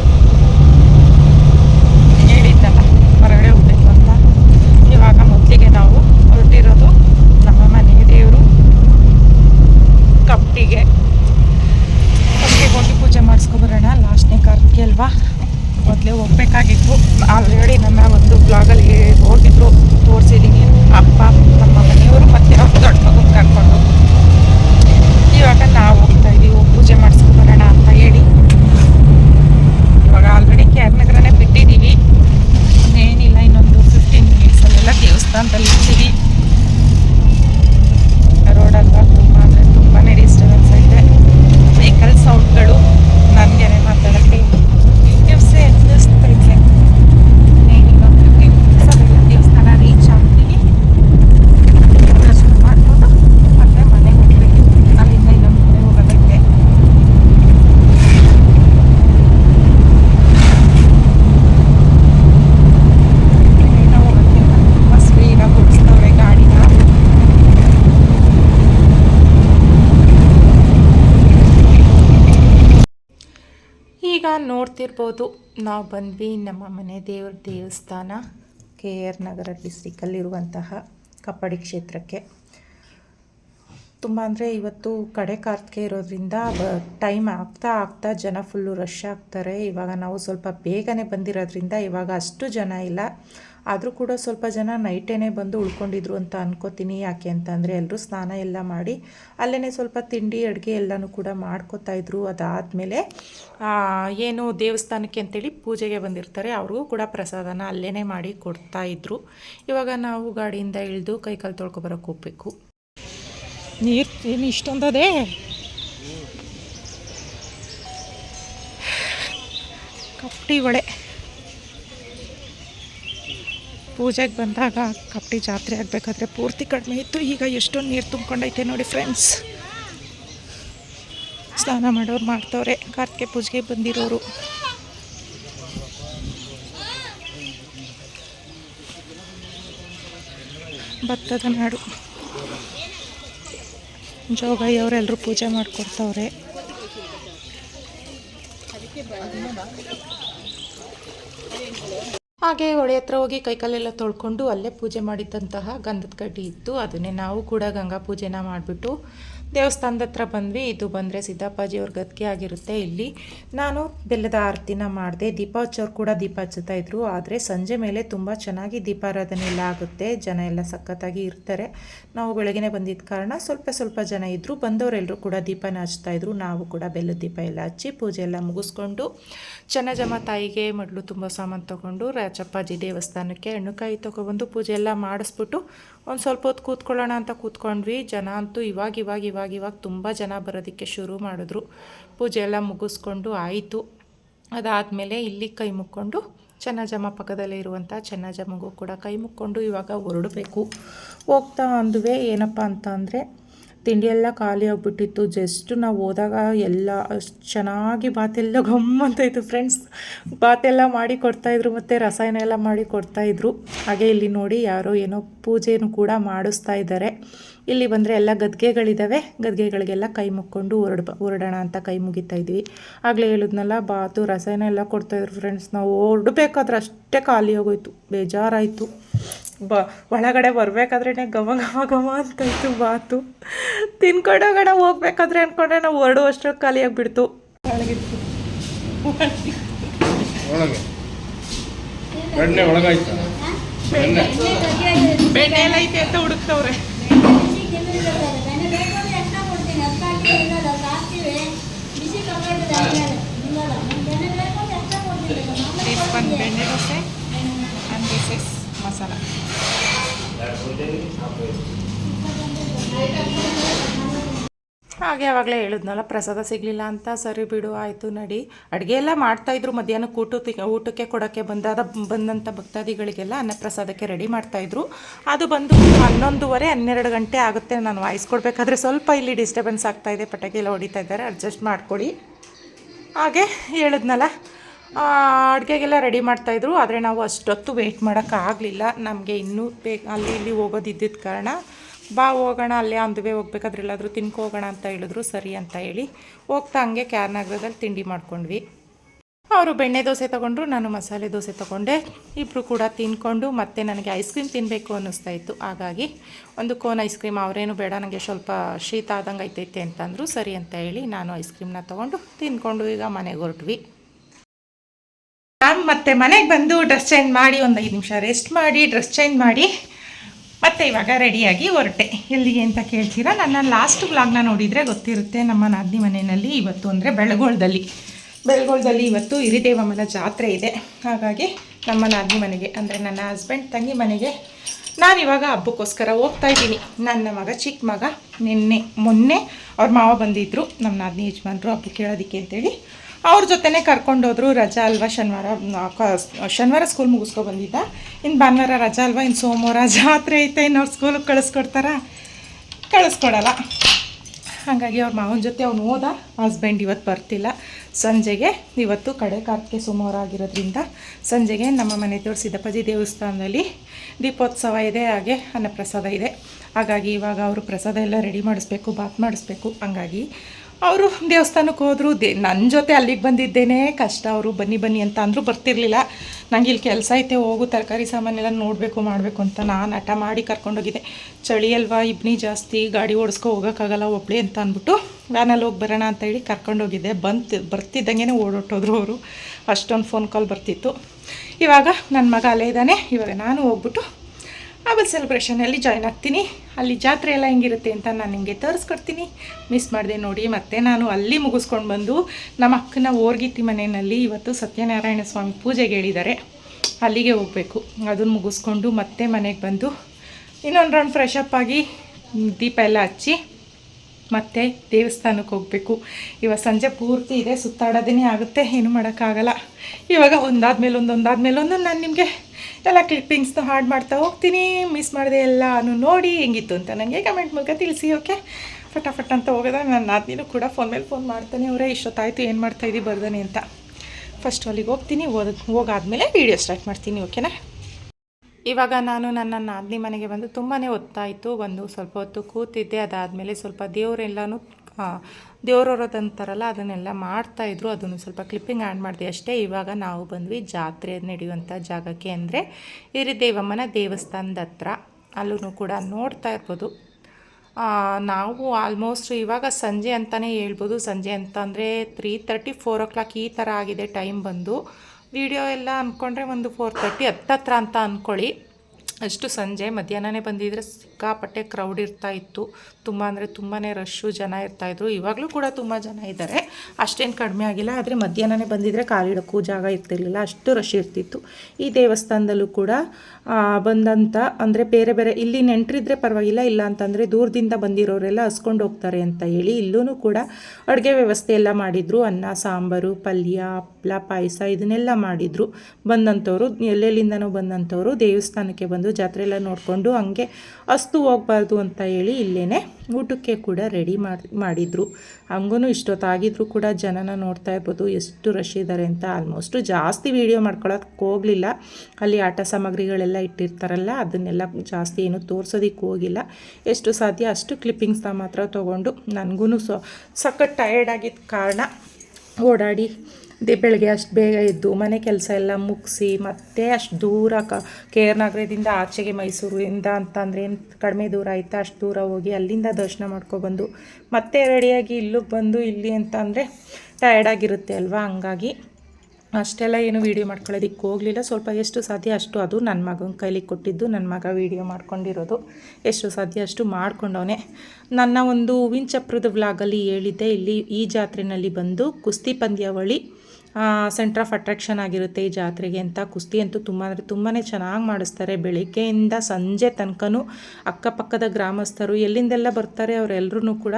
ಹೇಳಿದ್ದಲ್ಲ ಹೊರಗಡೆ ಹೋಗ್ಬೇಕು ಅಂತ ಇವಾಗ ಮೊದಲಿಗೆ ನಾವು ಹೊರಟಿರೋದು ನಮ್ಮ ಮನೆ ದೇವರು ಕಪ್ಟಿಗೆ ಕಪ್ಟಿಗೆ ಹೋಗಿ ಪೂಜೆ ಮಾಡಿಸ್ಕೊಬರೋಣ ಲಾಸ್ಟ್ನೇ ಕಾರ್ತಿಗೆ ಅಲ್ವಾ ಮೊದಲೇ ಹೋಗ್ಬೇಕಾಗಿತ್ತು ಆಲ್ರೆಡಿ ನನ್ನ ಒಂದು ಬ್ಲಾಗಲ್ಲಿ ಹೋಗಿದ್ರು ತೋರಿಸಿದ್ದೀನಿ ಅಪ್ಪ ನಮ್ಮ ಮನೆಯವರು ಮತ್ತು ಅವ್ರ ದೊಡ್ಡ ಮಗನ ಕರ್ಕೊಂಡು ಇವಾಗ ನಾವು ಹೋಗ್ತಾ ಇದೀವಿ ಪೂಜೆ ಮಾಡಿಸ್ಕೊಬರೋಣ ಅಂತ ಹೇಳಿ ಇವಾಗ ಆಲ್ರೆಡಿ ಕ್ಯಾರ್ನಗರನೇ ಬಿಟ್ಟಿದ್ದೀವಿ ಏನಿಲ್ಲ ಇನ್ನೊಂದು ಫಿಫ್ಟೀನ್ ಮಿನಿಟ್ಸಲ್ಲೆಲ್ಲ ದೇವಸ್ಥಾನದಲ್ಲಿ ಇರ್ತೀವಿ ರೋಡಲ್ವಾ ತುಂಬ ಅಂದರೆ ತುಂಬಾ ಡಿಸ್ಟರ್ಬೆನ್ಸ್ ಐತೆ ವೆಹಿಕಲ್ ಸೌಂಡ್ಗಳು ನನಗೆ ಮಾತಾಡೋಕ್ಕೆ ಹಿಂಸೆ ಅನ್ನಿಸ್ತೈತೆ ಏನಿಲ್ಲ ಫಿಫ್ಟೀನ್ ಮಿನಿಟ್ಸಲ್ಲೆಲ್ಲ ದೇವಸ್ಥಾನ ರೀಚ್ ಆಗ್ತೀವಿ ದರ್ಶನ ಮಾಡಿಕೊಂಡು ಮತ್ತೆ ಮನೆಗೆ ಹೋಗ್ಬೇಕು ಅಲ್ಲಿಂದ ಇನ್ನೊಂದು ಮನೆ ಹೋಗೋದಕ್ಕೆ ನೋಡ್ತಿರ್ಬೋದು ನಾವು ಬಂದ್ವಿ ನಮ್ಮ ಮನೆ ದೇವ್ರ ದೇವಸ್ಥಾನ ಕೆ ಆರ್ ನಗರ ಡಿಸ್ಟಿಕ್ಕಲ್ಲಿರುವಂತಹ ಕಪ್ಪಡಿ ಕ್ಷೇತ್ರಕ್ಕೆ. ತುಂಬ ಅಂದರೆ ಇವತ್ತು ಕಡೆ ಕಾರ್ತಿಕೆ ಇರೋದ್ರಿಂದ ಟೈಮ್ ಆಗ್ತಾ ಆಗ್ತಾ ಜನ ಫುಲ್ಲು ರಶ್ ಆಗ್ತಾರೆ. ಇವಾಗ ನಾವು ಸ್ವಲ್ಪ ಬೇಗನೆ ಬಂದಿರೋದ್ರಿಂದ ಇವಾಗ ಅಷ್ಟು ಜನ ಇಲ್ಲ. ಆದರೂ ಕೂಡ ಸ್ವಲ್ಪ ಜನ ನೈಟೇನೆ ಬಂದು ಉಳ್ಕೊಂಡಿದ್ರು ಅಂತ ಅನ್ಕೋತೀನಿ. ಯಾಕೆ ಅಂತಂದರೆ ಎಲ್ಲರೂ ಸ್ನಾನ ಎಲ್ಲ ಮಾಡಿ ಅಲ್ಲೇ ಸ್ವಲ್ಪ ತಿಂಡಿ, ಅಡುಗೆ ಎಲ್ಲನೂ ಕೂಡ ಮಾಡ್ಕೋತಾ ಇದ್ರು. ಅದಾದಮೇಲೆ ಏನು ದೇವಸ್ಥಾನಕ್ಕೆ ಅಂತೇಳಿ ಪೂಜೆಗೆ ಬಂದಿರ್ತಾರೆ. ಅವ್ರಿಗೂ ಕೂಡ ಪ್ರಸಾದನ ಅಲ್ಲೇ ಮಾಡಿ ಕೊಡ್ತಾ ಇದ್ರು. ಇವಾಗ ನಾವು ಗಾಡಿಯಿಂದ ಇಳಿದು ಕೈಕಾಲು ತೊಳ್ಕೊಬರೋಕೆ ಹೋಗ್ಬೇಕು. ನೀರು ಏನು ಇಷ್ಟೊಂದದೆ ಕಪ್ಟಿ ಒಳೆ ಪೂಜೆಗೆ ಬಂದಾಗ ಕಪ್ಟಿ ಜಾತ್ರೆ ಆಗಬೇಕಾದ್ರೆ ಪೂರ್ತಿ ಕಡಿಮೆ ಇತ್ತು. ಈಗ ಎಷ್ಟೊಂದು ನೀರು ತುಂಬ್ಕೊಂಡೈತೆ ನೋಡಿ ಫ್ರೆಂಡ್ಸ್ ಸ್ನಾನ ಮಾಡೋರು ಮಾಡ್ತವ್ರೆ. ಕಾರ್ತಿಕೆ ಪೂಜೆಗೆ ಬಂದಿರೋರು. ಭತ್ತದ ನಾಡು. ಜೋಗಯ್ಯ ಅವರೆಲ್ಲರೂ ಪೂಜೆ ಮಾಡ್ಕೊಡ್ತಾವ್ರೆ. ಹಾಗೆ ಹೊಳೆ ಹತ್ರ ಹೋಗಿ ಕೈಕಾಲೆಲ್ಲ ತೊಳ್ಕೊಂಡು ಅಲ್ಲೇ ಪೂಜೆ ಮಾಡಿದ್ದಂತಹ ಗಂಧದ ಕಡ್ಡಿ ಇತ್ತು. ಅದನ್ನೇ ನಾವು ಕೂಡ ಗಂಗಾ ಪೂಜೆನ ಮಾಡಿಬಿಟ್ಟು ದೇವಸ್ಥಾನದ ಹತ್ರ ಬಂದ್ವಿ, ಇದು ಬಂದರೆ ಸಿದ್ದಪ್ಪಾಜಿಯವ್ರ ಗದ್ಗೆ ಆಗಿರುತ್ತೆ ಇಲ್ಲಿ. ನಾನು ಬೆಲ್ಲದ ಆರತಿನ ಮಾಡಿದೆ, ದೀಪ ಹಚ್ಚೋರು ಕೂಡ ದೀಪ ಹಚ್ಚುತ್ತಾ ಇದ್ರು, ಆದರೆ ಸಂಜೆ ಮೇಲೆ ತುಂಬ ಚೆನ್ನಾಗಿ ದೀಪಾರಾಧನೆ ಎಲ್ಲ ಆಗುತ್ತೆ, ಜನ ಎಲ್ಲ ಸಖತ್ತಾಗಿ ಇರ್ತಾರೆ. ನಾವು ಬೆಳಗ್ಗೆ ಬಂದಿದ್ದ ಕಾರಣ ಸ್ವಲ್ಪ ಸ್ವಲ್ಪ ಜನ ಇದ್ದರು ಬಂದವರೆಲ್ಲರೂ ಕೂಡ ದೀಪನ ಹಚ್ತಾ ಇದ್ರು. ನಾವು ಕೂಡ ಬೆಲ್ಲದ ದೀಪ ಎಲ್ಲ ಹಚ್ಚಿ ಪೂಜೆ ಎಲ್ಲ ಮುಗಿಸ್ಕೊಂಡು ಚೆನ್ನಜಮ್ಮ ತಾಯಿಗೆ ಮೊದಲು ತುಂಬ ಸಾಮಾನು ತೊಗೊಂಡು ರಾಚಪ್ಪಾಜಿ ದೇವಸ್ಥಾನಕ್ಕೆ ಹೆಣ್ಣುಕಾಯಿ ತೊಗೊಬಂದು ಪೂಜೆ ಎಲ್ಲ ಮಾಡಿಸ್ಬಿಟ್ಟು ಒಂದು ಸ್ವಲ್ಪ ಹೊತ್ತು ಕೂತ್ಕೊಳ್ಳೋಣ ಅಂತ ಕೂತ್ಕೊಂಡ್ವಿ. ಜನ ಅಂತೂ ಇವಾಗ ಇವಾಗ ಇವಾಗ ಇವಾಗ ತುಂಬ ಜನ ಬರೋದಕ್ಕೆ ಶುರು ಮಾಡಿದ್ರು. ಪೂಜೆ ಎಲ್ಲ ಮುಗಿಸ್ಕೊಂಡು ಆಯಿತು. ಅದಾದಮೇಲೆ ಇಲ್ಲಿ ಕೈ ಮುಕ್ಕೊಂಡು ಚೆನ್ನಜಮ್ಮ ಪಕ್ಕದಲ್ಲೇ ಇರುವಂಥ ಚೆನ್ನಜಮ್ಮಗೂ ಕೂಡ ಕೈ ಮುಕ್ಕೊಂಡು ಇವಾಗ ಹೊರಡಬೇಕು. ಹೋಗ್ತಾ ಅಂದುವೆ ಏನಪ್ಪ ಅಂತ ಅಂದರೆ ತಿಂಡಿ ಎಲ್ಲ ಖಾಲಿ ಆಗಿಬಿಟ್ಟಿತ್ತು. ಜಸ್ಟ್ ನಾವು ಹೋದಾಗ ಎಲ್ಲ ಅಷ್ಟು ಚೆನ್ನಾಗಿ ಬಾತೆಲ್ಲ ಗಮ್ಮಂತಾಯಿತು ಫ್ರೆಂಡ್ಸ್ ಬಾತೆಲ್ಲ ಮಾಡಿ ಕೊಡ್ತಾಯಿದ್ರು ಮತ್ತು ರಸಾಯನ ಎಲ್ಲ ಮಾಡಿ ಕೊಡ್ತಾಯಿದ್ರು ಹಾಗೆ ಇಲ್ಲಿ ನೋಡಿ ಯಾರೋ ಏನೋ ಪೂಜೆನೂ ಕೂಡ ಮಾಡಿಸ್ತಾ ಇದ್ದಾರೆ. ಇಲ್ಲಿ ಬಂದರೆ ಎಲ್ಲ ಗದ್ಗೆಗಳಿದ್ದಾವೆ ಗದ್ಗೆಗಳಿಗೆಲ್ಲ ಕೈ ಮುಕ್ಕೊಂಡು ಹೊರಡ್ ಹೊರಡೋಣ ಅಂತ ಕೈ ಮುಗಿತಾ ಇದ್ವಿ. ಆಗಲೇ ಹೇಳಿದ್ನಲ್ಲ ಬಾತು ರಸಾಯನ ಎಲ್ಲ ಕೊಡ್ತಾಯಿದ್ರು ಫ್ರೆಂಡ್ಸ್ ನಾವು ಹೊರಡಬೇಕಾದ್ರೆ ಅಷ್ಟೇ ಖಾಲಿ ಹೋಗೋಯ್ತು ಬೇಜಾರಾಯಿತು. ಬ ಒಳಗಡೆ ಬರಬೇಕಾದ್ರೆ ಘಮ ಘಮ ಘಮ ಅಂತ ಇತ್ತು ಬಾತು ತಿನ್ಕೊಂಡೋಗೋಣ ಹೋಗ್ಬೇಕಾದ್ರೆ ಅಂದ್ಕೊಂಡ್ರೆ ನಾವು ಹೊರಡುವಷ್ಟು ಖಾಲಿ ಆಗಿಬಿಡ್ತು. ಒಳಗಿತ್ತು ಒಳಗೆ. ಬೆಣ್ಣೆ ಒಳಗಾಯ್ತು? ಬೆಣ್ಣೆ. ಬೆಣ್ಣೆ ಎಲ್ಲ ಐತೆ ಅಂತ ಹುಡುಕ್ತವ್ರೆ. This one benne dosa and this is masala ಹಾಗೆ ಯಾವಾಗಲೇ ಹೇಳಿದ್ನಲ್ಲ, ಪ್ರಸಾದ ಸಿಗಲಿಲ್ಲ ಅಂತ. ಸರಿ ಬಿಡು, ಆಯಿತು, ನಡಿ. ಅಡುಗೆ ಎಲ್ಲ ಮಾಡ್ತಾಯಿದ್ರು ಮಧ್ಯಾಹ್ನಕ್ಕೆ ಊಟಕ್ಕೆ ಊಟಕ್ಕೆ ಕೊಡೋಕ್ಕೆ ಬಂದಾದ ಬಂದಂಥ ಭಕ್ತಾದಿಗಳಿಗೆಲ್ಲ ಅನ್ನ ಪ್ರಸಾದಕ್ಕೆ ರೆಡಿ ಮಾಡ್ತಾಯಿದ್ರು ಅದು ಬಂದು ಹನ್ನೊಂದುವರೆ, ಹನ್ನೆರಡು ಗಂಟೆ ಆಗುತ್ತೆ. ನಾನು ವಾಯ್ಸ್ ಕೊಡಬೇಕಾದ್ರೆ ಸ್ವಲ್ಪ ಇಲ್ಲಿ ಡಿಸ್ಟರ್ಬೆನ್ಸ್ ಆಗ್ತಾಯಿದೆ ಪಟಾಕಿ ಎಲ್ಲ ಹೊಡಿತಾ ಇದ್ದಾರೆ. ಅಡ್ಜಸ್ಟ್ ಮಾಡ್ಕೊಳ್ಳಿ. ಹಾಗೆ ಹೇಳಿದ್ನಲ್ಲ ಅಡುಗೆಗೆಲ್ಲ ರೆಡಿ ಮಾಡ್ತಾಯಿದ್ರು ಆದರೆ ನಾವು ಅಷ್ಟೊತ್ತು ವೆಯ್ಟ್ ಮಾಡೋಕ್ಕಾಗಲಿಲ್ಲ. ನಮಗೆ ಇನ್ನೂ ಬೇಗ ಅಲ್ಲಿ ಇಲ್ಲಿ ಹೋಗೋದಿದ್ದಿದ್ದ ಕಾರಣ ಬಾ ಹೋಗೋಣ, ಅಲ್ಲೇ ಅಂದುವೆ ಹೋಗ್ಬೇಕಾದ್ರೆ ಎಲ್ಲಾದರೂ ತಿನ್ಕೋಗೋಣ ಅಂತ ಹೇಳಿದ್ರು. ಸರಿ ಅಂತ ಹೇಳಿ ಹೋಗ್ತಾ ಹಂಗೆ ಕ್ಯಾರ್ನಗರದಲ್ಲಿ ತಿಂಡಿ ಮಾಡ್ಕೊಂಡ್ವಿ. ಅವರು ಬೆಣ್ಣೆ ದೋಸೆ ತೊಗೊಂಡ್ರು, ನಾನು ಮಸಾಲೆ ದೋಸೆ ತೊಗೊಂಡೆ. ಇಬ್ಬರು ಕೂಡ ತಿನ್ಕೊಂಡು ಮತ್ತೆ ನನಗೆ ಐಸ್ ಕ್ರೀಮ್ ತಿನ್ನಬೇಕು ಅನ್ನಿಸ್ತಾ ಇತ್ತು. ಹಾಗಾಗಿ ಒಂದು ಕೋನ್ ಐಸ್ ಕ್ರೀಮ್ ಅವರೇನು ಬೇಡ ನನಗೆ ಸ್ವಲ್ಪ ಶೀತ ಆದಂಗೆ ಐತೈತೆ ಅಂತಂದರು. ಸರಿ ಅಂತ ಹೇಳಿ ನಾನು ಐಸ್ ಕ್ರೀಮ್ನ ತೊಗೊಂಡು ತಿನ್ಕೊಂಡು ಈಗ ಮನೆಗೆ ಹೊರಟ್ವಿ. ನಾನು ಮತ್ತೆ ಮನೆಗೆ ಬಂದು ಡ್ರೆಸ್ ಚೇಂಜ್ ಮಾಡಿ, ಒಂದು ಐದು ನಿಮಿಷ ರೆಸ್ಟ್ ಮಾಡಿ ಡ್ರೆಸ್ ಚೇಂಜ್ ಮಾಡಿ ಮತ್ತೆ ಇವಾಗ ರೆಡಿಯಾಗಿ ಹೊರಟೆ. ಎಲ್ಲಿಗೆ ಅಂತ ಕೇಳ್ತೀರಾ? ನನ್ನ ಲಾಸ್ಟ್ ಬ್ಲಾಗ್ನ ನೋಡಿದರೆ ಗೊತ್ತಿರುತ್ತೆ, ನಮ್ಮ ನಾದಿನಿ ಮನೆಯಲ್ಲಿ ಇವತ್ತು ಅಂದರೆ ಬೆಳಗೋಳದಲ್ಲಿ. ಬೆಳಗೋಳದಲ್ಲಿ ಇವತ್ತು ಹಿರಿದೇವಮ್ಮನ ಜಾತ್ರೆ ಇದೆ. ಹಾಗಾಗಿ ನಮ್ಮ ನಾದಿನಿ ಮನೆಗೆ, ಅಂದರೆ ನನ್ನ ಹಸ್ಬೆಂಡ್ ತಂಗಿ ಮನೆಗೆ ನಾನು ಇವಾಗ ಹಬ್ಬಕ್ಕೋಸ್ಕರ ಹೋಗ್ತಾ ಇದ್ದೀನಿ. ನನ್ನ ಮಗ, ಚಿಕ್ಕ ಮಗ ನಿನ್ನೆ, ಮೊನ್ನೆ ಅವ್ರ ಮಾವ ಬಂದಿದ್ದರು ನಮ್ಮ ನಾದಿನಿ ಯಜಮಾನರು ಹಬ್ಬಕ್ಕೆ ಕೇಳೋದಕ್ಕೆ ಅಂತೇಳಿ. ಅವ್ರ ಜೊತೆನೇ ಕರ್ಕೊಂಡೋದ್ರು ರಜಾ ಅಲ್ವಾ ಶನಿವಾರ ಶನಿವಾರ ಸ್ಕೂಲ್ ಮುಗಿಸ್ಕೊ ಬಂದಿದ್ದ. ಇನ್ನು ಭಾನುವಾರ ರಜಾ ಅಲ್ವಾ ಇನ್ನು ಸೋಮವಾರ ಜಾತ್ರೆ ಐತೆ, ಇನ್ನು ಅವ್ರ ಸ್ಕೂಲಿಗೆ ಕಳಿಸ್ಕೊಡ್ತಾರ? ಕಳಿಸ್ಕೊಡಲ್ಲ. ಹಾಗಾಗಿ ಅವ್ರ ಮಾವನ ಜೊತೆ ಅವ್ನು ಹೋದ. ಹಸ್ಬೆಂಡ್ ಇವತ್ತು ಬರ್ತಿಲ್ಲ. ಸಂಜೆಗೆ ಇವತ್ತು ಕಡೆ ಕಾರ್ತಿಕೆ ಸೋಮವಾರ ಆಗಿರೋದ್ರಿಂದ ಸಂಜೆಗೆ ನಮ್ಮ ಮನೆ ದೇವ್ರ ಸಿದ್ದಪ್ಪಾಜಿ ದೇವಸ್ಥಾನದಲ್ಲಿ ದೀಪೋತ್ಸವ ಇದೆ, ಹಾಗೆ ಅನ್ನಪ್ರಸಾದ ಇದೆ. ಹಾಗಾಗಿ ಇವಾಗ ಅವರು ಪ್ರಸಾದ ಎಲ್ಲ ರೆಡಿ ಮಾಡಿಸ್ಬೇಕು, ಬಾತ್ ಮಾಡಿಸ್ಬೇಕು. ಹಂಗಾಗಿ ಅವರು ದೇವಸ್ಥಾನಕ್ಕೆ ಹೋದರು. ದೇ ನನ್ನ ಜೊತೆ ಅಲ್ಲಿಗೆ ಬಂದಿದ್ದೇನೆ. ಕಷ್ಟ, ಅವರು ಬನ್ನಿ ಬನ್ನಿ ಅಂತ ಅಂದರೂ ಬರ್ತಿರ್ಲಿಲ್ಲ. ನಂಗೆ ಇಲ್ಲಿ ಕೆಲಸ ಐತೆ, ಹೋಗು, ತರಕಾರಿ ಸಾಮಾನೆಲ್ಲ ನೋಡಬೇಕು, ಮಾಡಬೇಕು ಅಂತ ನಾನು ಹಠ ಮಾಡಿ ಕರ್ಕೊಂಡೋಗಿದ್ದೆ ಚಳಿ ಅಲ್ವಾ, ಇಬ್ನಿ ಜಾಸ್ತಿ, ಗಾಡಿ ಓಡಿಸ್ಕೊ ಹೋಗೋಕ್ಕಾಗಲ್ಲ ಒಬ್ಬಳೆ ಅಂತ ಅಂದ್ಬಿಟ್ಟು ವ್ಯಾನಲ್ಲಿ ಹೋಗಿ ಬರೋಣ ಅಂತ ಹೇಳಿ ಕರ್ಕೊಂಡೋಗಿದ್ದೆ ಬಂತು ಬರ್ತಿದ್ದಂಗೆ ಓಡೋಟೋದ್ರು ಅವರು. ಅಷ್ಟೊಂದು ಫೋನ್ ಕಾಲ್ ಬರ್ತಿತ್ತು. ಇವಾಗ ನನ್ನ ಮಗ ಅಲ್ಲೇ ಇದ್ದಾನೆ. ಇವಾಗ ನಾನು ಹೋಗ್ಬಿಟ್ಟು ಆಮೇಲೆ ಸೆಲೆಬ್ರೇಷನಲ್ಲಿ ಜಾಯ್ನ್ ಆಗ್ತೀನಿ. ಅಲ್ಲಿ ಜಾತ್ರೆ ಎಲ್ಲ ಹೆಂಗಿರುತ್ತೆ ಅಂತ ನಾನು ನಿಮಗೆ ತೋರಿಸ್ಕೊಡ್ತೀನಿ. ಮಿಸ್ ಮಾಡಿದೆ ನೋಡಿ, ಮತ್ತೆ ನಾನು ಅಲ್ಲಿ ಮುಗಿಸ್ಕೊಂಡು ಬಂದು ನಮ್ಮ ಅಕ್ಕನ ಓರ್ಗಿತ್ತಿ ಮನೆಯಲ್ಲಿ ಇವತ್ತು ಸತ್ಯನಾರಾಯಣ ಸ್ವಾಮಿ ಪೂಜೆಗೆ ಹೇಳಿದ್ದಾರೆ. ಅಲ್ಲಿಗೆ ಹೋಗಬೇಕು. ಅದನ್ನು ಮುಗಿಸ್ಕೊಂಡು ಮತ್ತೆ ಮನೆಗೆ ಬಂದು ಇನ್ನೊಂದು ರೌಂಡ್ ಫ್ರೆಶ್ ಅಪ್ ಆಗಿ ದೀಪ ಎಲ್ಲ ಹಚ್ಚಿ ಮತ್ತೆ ದೇವಸ್ಥಾನಕ್ಕೆ ಹೋಗಬೇಕು. ಇವಾಗ ಸಂಜೆ ಪೂರ್ತಿ ಇದೆ ಸುತ್ತಾಡೋದೇ ಆಗುತ್ತೆ, ಏನು ಮಾಡೋಕ್ಕಾಗಲ್ಲ. ಇವಾಗ ಒಂದಾದ್ಮೇಲೆ ಮೇಲೊಂದು ಒಂದಾದ ಮೇಲೊಂದು ನಾನು ನಿಮಗೆ ಎಲ್ಲ ಕ್ಲಿಪ್ಪಿಂಗ್ಸ್ನ ಹಾಡು ಮಾಡ್ತಾ ಹೋಗ್ತೀನಿ. ಮಿಸ್ ಮಾಡಿದೆ ಎಲ್ಲಾನು ನೋಡಿ ಹೆಂಗಿತ್ತು ಅಂತ ನನಗೆ ಕಮೆಂಟ್ ಮೂಲಕ ತಿಳಿಸಿ ಓಕೆ ಫಟಾಫಟ್ ಅಂತ ಹೋಗೋದಾಗ ನನ್ನ ನಾದಿನೂ ಕೂಡ ಫೋನ್ ಮೇಲೆ ಫೋನ್ ಮಾಡ್ತಾನೆ ಅವರೇ, ಇಷ್ಟೊತ್ತಾಯಿತು, ಏನು ಮಾಡ್ತಾಯಿದ್ದೀವಿ ಬರ್ದಾನೆ ಅಂತ. ಫಸ್ಟ್ ಅಲ್ಲಿಗೆ ಹೋಗ್ತೀನಿ ಓದ್ ಹೋಗಾದ್ಮೇಲೆ ವೀಡಿಯೋ ಸ್ಟಾರ್ಟ್ ಮಾಡ್ತೀನಿ ಓಕೆನಾ ಇವಾಗ ನಾನು ನನ್ನ ನಾದಿನಿ ಮನೆಗೆ ಬಂದು ತುಂಬಾ ಹೊತ್ತಾಯಿತು. ಬಂದು ಸ್ವಲ್ಪ ಹೊತ್ತು ಕೂತಿದ್ದೆ, ಅದಾದಮೇಲೆ ಸ್ವಲ್ಪ ದೇವರೆಲ್ಲನೂ ದೇವ್ರವ್ರದಂತಾರಲ್ಲ ಅದನ್ನೆಲ್ಲ ಮಾಡ್ತಾಯಿದ್ರು ಅದನ್ನು ಸ್ವಲ್ಪ ಕ್ಲಿಪ್ಪಿಂಗ್ ಆ್ಯಡ್ ಮಾಡಿದೆ. ಅಷ್ಟೇ ಇವಾಗ ನಾವು ಬಂದ್ವಿ ಜಾತ್ರೆ ನಡೆಯುವಂಥ ಜಾಗಕ್ಕೆ ಅಂದರೆ ಹಿರಿದೇವಮ್ಮನ ದೇವಸ್ಥಾನದ ಹತ್ರ. ಅಲ್ಲೂ ಕೂಡ ನೋಡ್ತಾ ಇರ್ಬೋದು. ನಾವು ಆಲ್ಮೋಸ್ಟ್ ಇವಾಗ ಸಂಜೆ ಅಂತಲೇ ಹೇಳ್ಬೋದು. ಸಂಜೆ ಅಂತಂದರೆ three thirty four o'clock ಈ ಥರ ಆಗಿದೆ ಟೈಮ್ ಬಂದು. ವಿಡಿಯೋ ಎಲ್ಲ ಅಂದ್ಕೊಂಡ್ರೆ ಒಂದು ಫೋರ್ ತರ್ಟಿ ಹತ್ತತ್ರ ಅಂತ ಅಂದ್ಕೊಳ್ಳಿ ಅಷ್ಟು ಸಂಜೆ ಮಧ್ಯಾಹ್ನನೇ ಬಂದಿದ್ರೆ ಸಿಕ್ಕಾಪಟ್ಟೆ ಕ್ರೌಡ್ ಇರ್ತಾ ಇತ್ತು. ತುಂಬ ಅಂದರೆ ತುಂಬಾ ರಶ್ಶು ಜನ ಇರ್ತಾಯಿದ್ರು ಇವಾಗಲೂ ಕೂಡ ತುಂಬ ಜನ ಇದ್ದಾರೆ ಅಷ್ಟೇನು ಕಡಿಮೆ ಆಗಿಲ್ಲ. ಆದರೆ ಮಧ್ಯಾಹ್ನನೇ ಬಂದಿದ್ದರೆ ಕಾಲಿಡೋಕ್ಕೂ ಜಾಗ ಇರ್ತಿರ್ಲಿಲ್ಲ. ಅಷ್ಟು ರಶ್ ಇರ್ತಿತ್ತು. ಈ ದೇವಸ್ಥಾನದಲ್ಲೂ ಕೂಡ ಬಂದಂಥ ಅಂದರೆ ಬೇರೆ ಬೇರೆ ಇಲ್ಲಿ ನೆಂಟ್ರಿದ್ರೆ ಪರವಾಗಿಲ್ಲ. ಇಲ್ಲ ಅಂತಂದರೆ ದೂರದಿಂದ ಬಂದಿರೋರೆಲ್ಲ ಹಸ್ಕೊಂಡು ಹೋಗ್ತಾರೆ ಅಂತ ಹೇಳಿ ಇಲ್ಲೂ ಕೂಡ ಅಡುಗೆ ವ್ಯವಸ್ಥೆ ಎಲ್ಲ ಮಾಡಿದರು. ಅನ್ನ, ಸಾಂಬಾರು, ಪಲ್ಯ, ಹಪ್ಳ, ಪಾಯಸ ಇದನ್ನೆಲ್ಲ ಮಾಡಿದರು. ಬಂದಂಥವ್ರು ಎಲ್ಲೆಲ್ಲಿಂದನೂ ಬಂದಂಥವ್ರು ದೇವಸ್ಥಾನಕ್ಕೆ ಬಂದು ಜಾತ್ರೆ ಎಲ್ಲ ನೋಡಿಕೊಂಡು ಹಂಗೆ ಅಸ್ತು ಹೋಗಬಾರ್ದು ಅಂತ ಹೇಳಿ ಇಲ್ಲೇ ಊಟಕ್ಕೆ ಕೂಡ ರೆಡಿ ಮಾಡಿ, ಮಾಡಿದರು. ಹಂಗೂ ಇಷ್ಟೊತ್ತಾಗಿದ್ರು ಕೂಡ ಜನನ ನೋಡ್ತಾ ಇರ್ಬೋದು ಎಷ್ಟು ರಶ್ ಇದ್ದಾರೆ ಅಂತ. ಆಲ್ಮೋಸ್ಟು ಜಾಸ್ತಿ ವೀಡಿಯೋ ಮಾಡ್ಕೊಳ್ಳೋಕ್ಕೆ ಹೋಗಲಿಲ್ಲ. ಅಲ್ಲಿ ಆಟ ಸಾಮಗ್ರಿಗಳೆಲ್ಲ ಇಟ್ಟಿರ್ತಾರಲ್ಲ, ಅದನ್ನೆಲ್ಲ ಜಾಸ್ತಿ ಏನು ತೋರ್ಸೋದಕ್ಕೆ ಹೋಗಿಲ್ಲ. ಎಷ್ಟು ಸಾಧ್ಯ ಅಷ್ಟು ಕ್ಲಿಪ್ಪಿಂಗ್ಸ್ನ ಮಾತ್ರ ತೊಗೊಂಡು. ನನಗೂ ಸೊ, ಸಖತ್ ಟಯರ್ಡ್ ಆಗಿದ್ದ ಕಾರಣ ಓಡಾಡಿ ದೇ ಬೆಳಗ್ಗೆ ಅಷ್ಟು ಬೇಗ ಇದ್ದು ಮನೆ ಕೆಲಸ ಎಲ್ಲ ಮುಗಿಸಿ ಮತ್ತೆ ಅಷ್ಟು ದೂರ ಕ ಕೆ ಆರ್ ನಗರದಿಂದ ಆಚೆಗೆ ಮೈಸೂರಿಂದ ಅಂತಂದರೆ ಏನು ಕಡಿಮೆ ದೂರ ಆಯಿತಾ? ಅಷ್ಟು ದೂರ ಹೋಗಿ ಅಲ್ಲಿಂದ ದರ್ಶನ ಮಾಡ್ಕೊಬಂದು ಮತ್ತೆ ರೆಡಿಯಾಗಿ ಇಲ್ಲಿಗೆ ಬಂದು ಇಲ್ಲಿ ಅಂತ ಅಂದರೆ ಟಯರ್ಡ್ ಆಗಿರುತ್ತೆ ಅಲ್ವಾ? ಹಂಗಾಗಿ ಅಷ್ಟೆಲ್ಲ ಏನು ವೀಡಿಯೋ ಮಾಡ್ಕೊಳ್ಳೋದಕ್ಕೆ ಹೋಗಲಿಲ್ಲ. ಸ್ವಲ್ಪ ಎಷ್ಟು ಸಾಧ್ಯ ಅಷ್ಟು ಅದು ನನ್ನ ಮಗನ ಕೈಲಿ ಕೊಟ್ಟಿದ್ದು ನನ್ನ ಮಗ ವೀಡಿಯೋ ಮಾಡ್ಕೊಂಡಿರೋದು. ಎಷ್ಟು ಸಾಧ್ಯ ಅಷ್ಟು ಮಾಡ್ಕೊಂಡವನೇ. ನನ್ನ ಒಂದು ಹೂವಿನ ಚಪ್ರದ ವ್ಲಾಗಲ್ಲಿ ಹೇಳಿದ್ದೆ. ಇಲ್ಲಿ ಈ ಜಾತ್ರೆಯಲ್ಲಿ ಬಂದು ಕುಸ್ತಿ ಪಂದ್ಯಾವಳಿ ಸೆಂಟ್ರ್ ಆಫ್ ಅಟ್ರಾಕ್ಷನ್ ಆಗಿರುತ್ತೆ ಈ ಜಾತ್ರೆಗೆ ಅಂತ. ಕುಸ್ತಿ ಅಂತೂ ತುಂಬ ಅಂದರೆ ತುಂಬಾ ಚೆನ್ನಾಗಿ ಮಾಡಿಸ್ತಾರೆ. ಬೆಳಗ್ಗೆಯಿಂದ ಸಂಜೆ ತನಕನೂ ಅಕ್ಕಪಕ್ಕದ ಗ್ರಾಮಸ್ಥರು ಎಲ್ಲಿಂದೆಲ್ಲ ಬರ್ತಾರೆ ಅವರೆಲ್ಲರೂ ಕೂಡ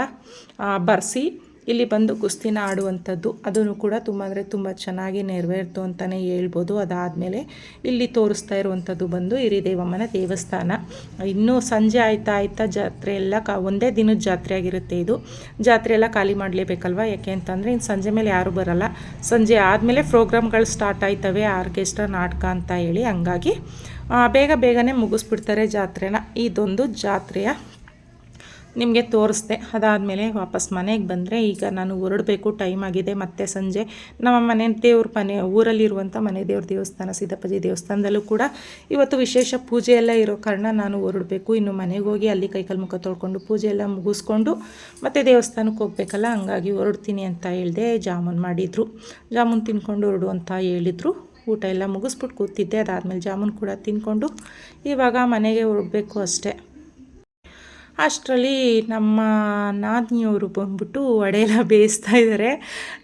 ಬರೆಸಿ ಇಲ್ಲಿ ಬಂದು ಕುಸ್ತಿನ ಆಡುವಂಥದ್ದು, ಅದನ್ನು ಕೂಡ ತುಂಬ ಅಂದರೆ ತುಂಬ ಚೆನ್ನಾಗಿ ನೆರವೇರ್ತು ಅಂತಲೇ ಹೇಳ್ಬೋದು. ಅದಾದಮೇಲೆ ಇಲ್ಲಿ ತೋರಿಸ್ತಾ ಇರುವಂಥದ್ದು ಬಂದು ಹಿರಿದೇವಮ್ಮನ ದೇವಸ್ಥಾನ. ಇನ್ನೂ ಸಂಜೆ ಆಯ್ತಾ ಆಯ್ತಾ ಜಾತ್ರೆ ಎಲ್ಲ ಕ, ಒಂದೇ ದಿನದ ಜಾತ್ರೆ ಆಗಿರುತ್ತೆ ಇದು. ಜಾತ್ರೆ ಎಲ್ಲ ಖಾಲಿ ಮಾಡಲೇಬೇಕಲ್ವ? ಯಾಕೆ ಅಂತಂದರೆ ಇನ್ನು ಸಂಜೆ ಮೇಲೆ ಯಾರೂ ಬರಲ್ಲ. ಸಂಜೆ ಆದಮೇಲೆ ಪ್ರೋಗ್ರಾಮ್ಗಳು ಸ್ಟಾರ್ಟ್ ಆಯ್ತವೆ, ಆರ್ಕೆಸ್ಟ್ರಾ ನಾಟಕ ಅಂತ ಹೇಳಿ ಹಂಗಾಗಿ ಬೇಗ ಬೇಗನೆ ಮುಗಿಸ್ಬಿಡ್ತಾರೆ ಜಾತ್ರೆನ. ಇದೊಂದು ಜಾತ್ರೆಯ ನಿಮಗೆ ತೋರಿಸ್ದೆ. ಅದಾದಮೇಲೆ ವಾಪಸ್ ಮನೆಗೆ ಬಂದರೆ ಈಗ ನಾನು ಹೊರಡಬೇಕು, ಟೈಮ್ ಆಗಿದೆ, ಮತ್ತೆ ಸಂಜೆ ನಮ್ಮ ಮನೆ ದೇವ್ರ ಮನೆ ಊರಲ್ಲಿರುವಂಥ ಮನೆ ದೇವ್ರ ದೇವಸ್ಥಾನ ಸಿದ್ದಪ್ಪಾಜಿ ದೇವಸ್ಥಾನದಲ್ಲೂ ಕೂಡ ಇವತ್ತು ವಿಶೇಷ ಪೂಜೆ ಎಲ್ಲ ಇರೋ ಕಾರಣ ನಾನು ಹೊರಡಬೇಕು. ಇನ್ನು ಮನೆಗೆ ಹೋಗಿ ಅಲ್ಲಿ ಕೈಕಾಲು ಮುಖ ತೊಳ್ಕೊಂಡು ಪೂಜೆ ಎಲ್ಲ ಮುಗಿಸ್ಕೊಂಡು ಮತ್ತೆ ದೇವಸ್ಥಾನಕ್ಕೆ ಹೋಗ್ಬೇಕಲ್ಲ, ಹಂಗಾಗಿ ಹೊರಡ್ತೀನಿ ಅಂತ ಹೇಳಿದೆ ಜಾಮೂನ್ ಮಾಡಿದರು. ಜಾಮೂನ್ ತಿನ್ಕೊಂಡು ಹೊರಡು ಅಂತ ಹೇಳಿದರು. ಊಟ ಎಲ್ಲ ಮುಗಿಸ್ಬಿಟ್ಟು ಕೂತಿದ್ದೆ. ಅದಾದಮೇಲೆ ಜಾಮೂನ್ ಕೂಡ ತಿನ್ಕೊಂಡು ಇವಾಗ ಮನೆಗೆ ಹೊರಡಬೇಕು ಅಷ್ಟೇ. ಅಷ್ಟರಲ್ಲಿ ನಮ್ಮ ನಾದಿನಿಯವರು ಬಂದ್ಬಿಟ್ಟು ವಡೆ ಎಲ್ಲ ಬೇಯಿಸ್ತಾ ಇದ್ದಾರೆ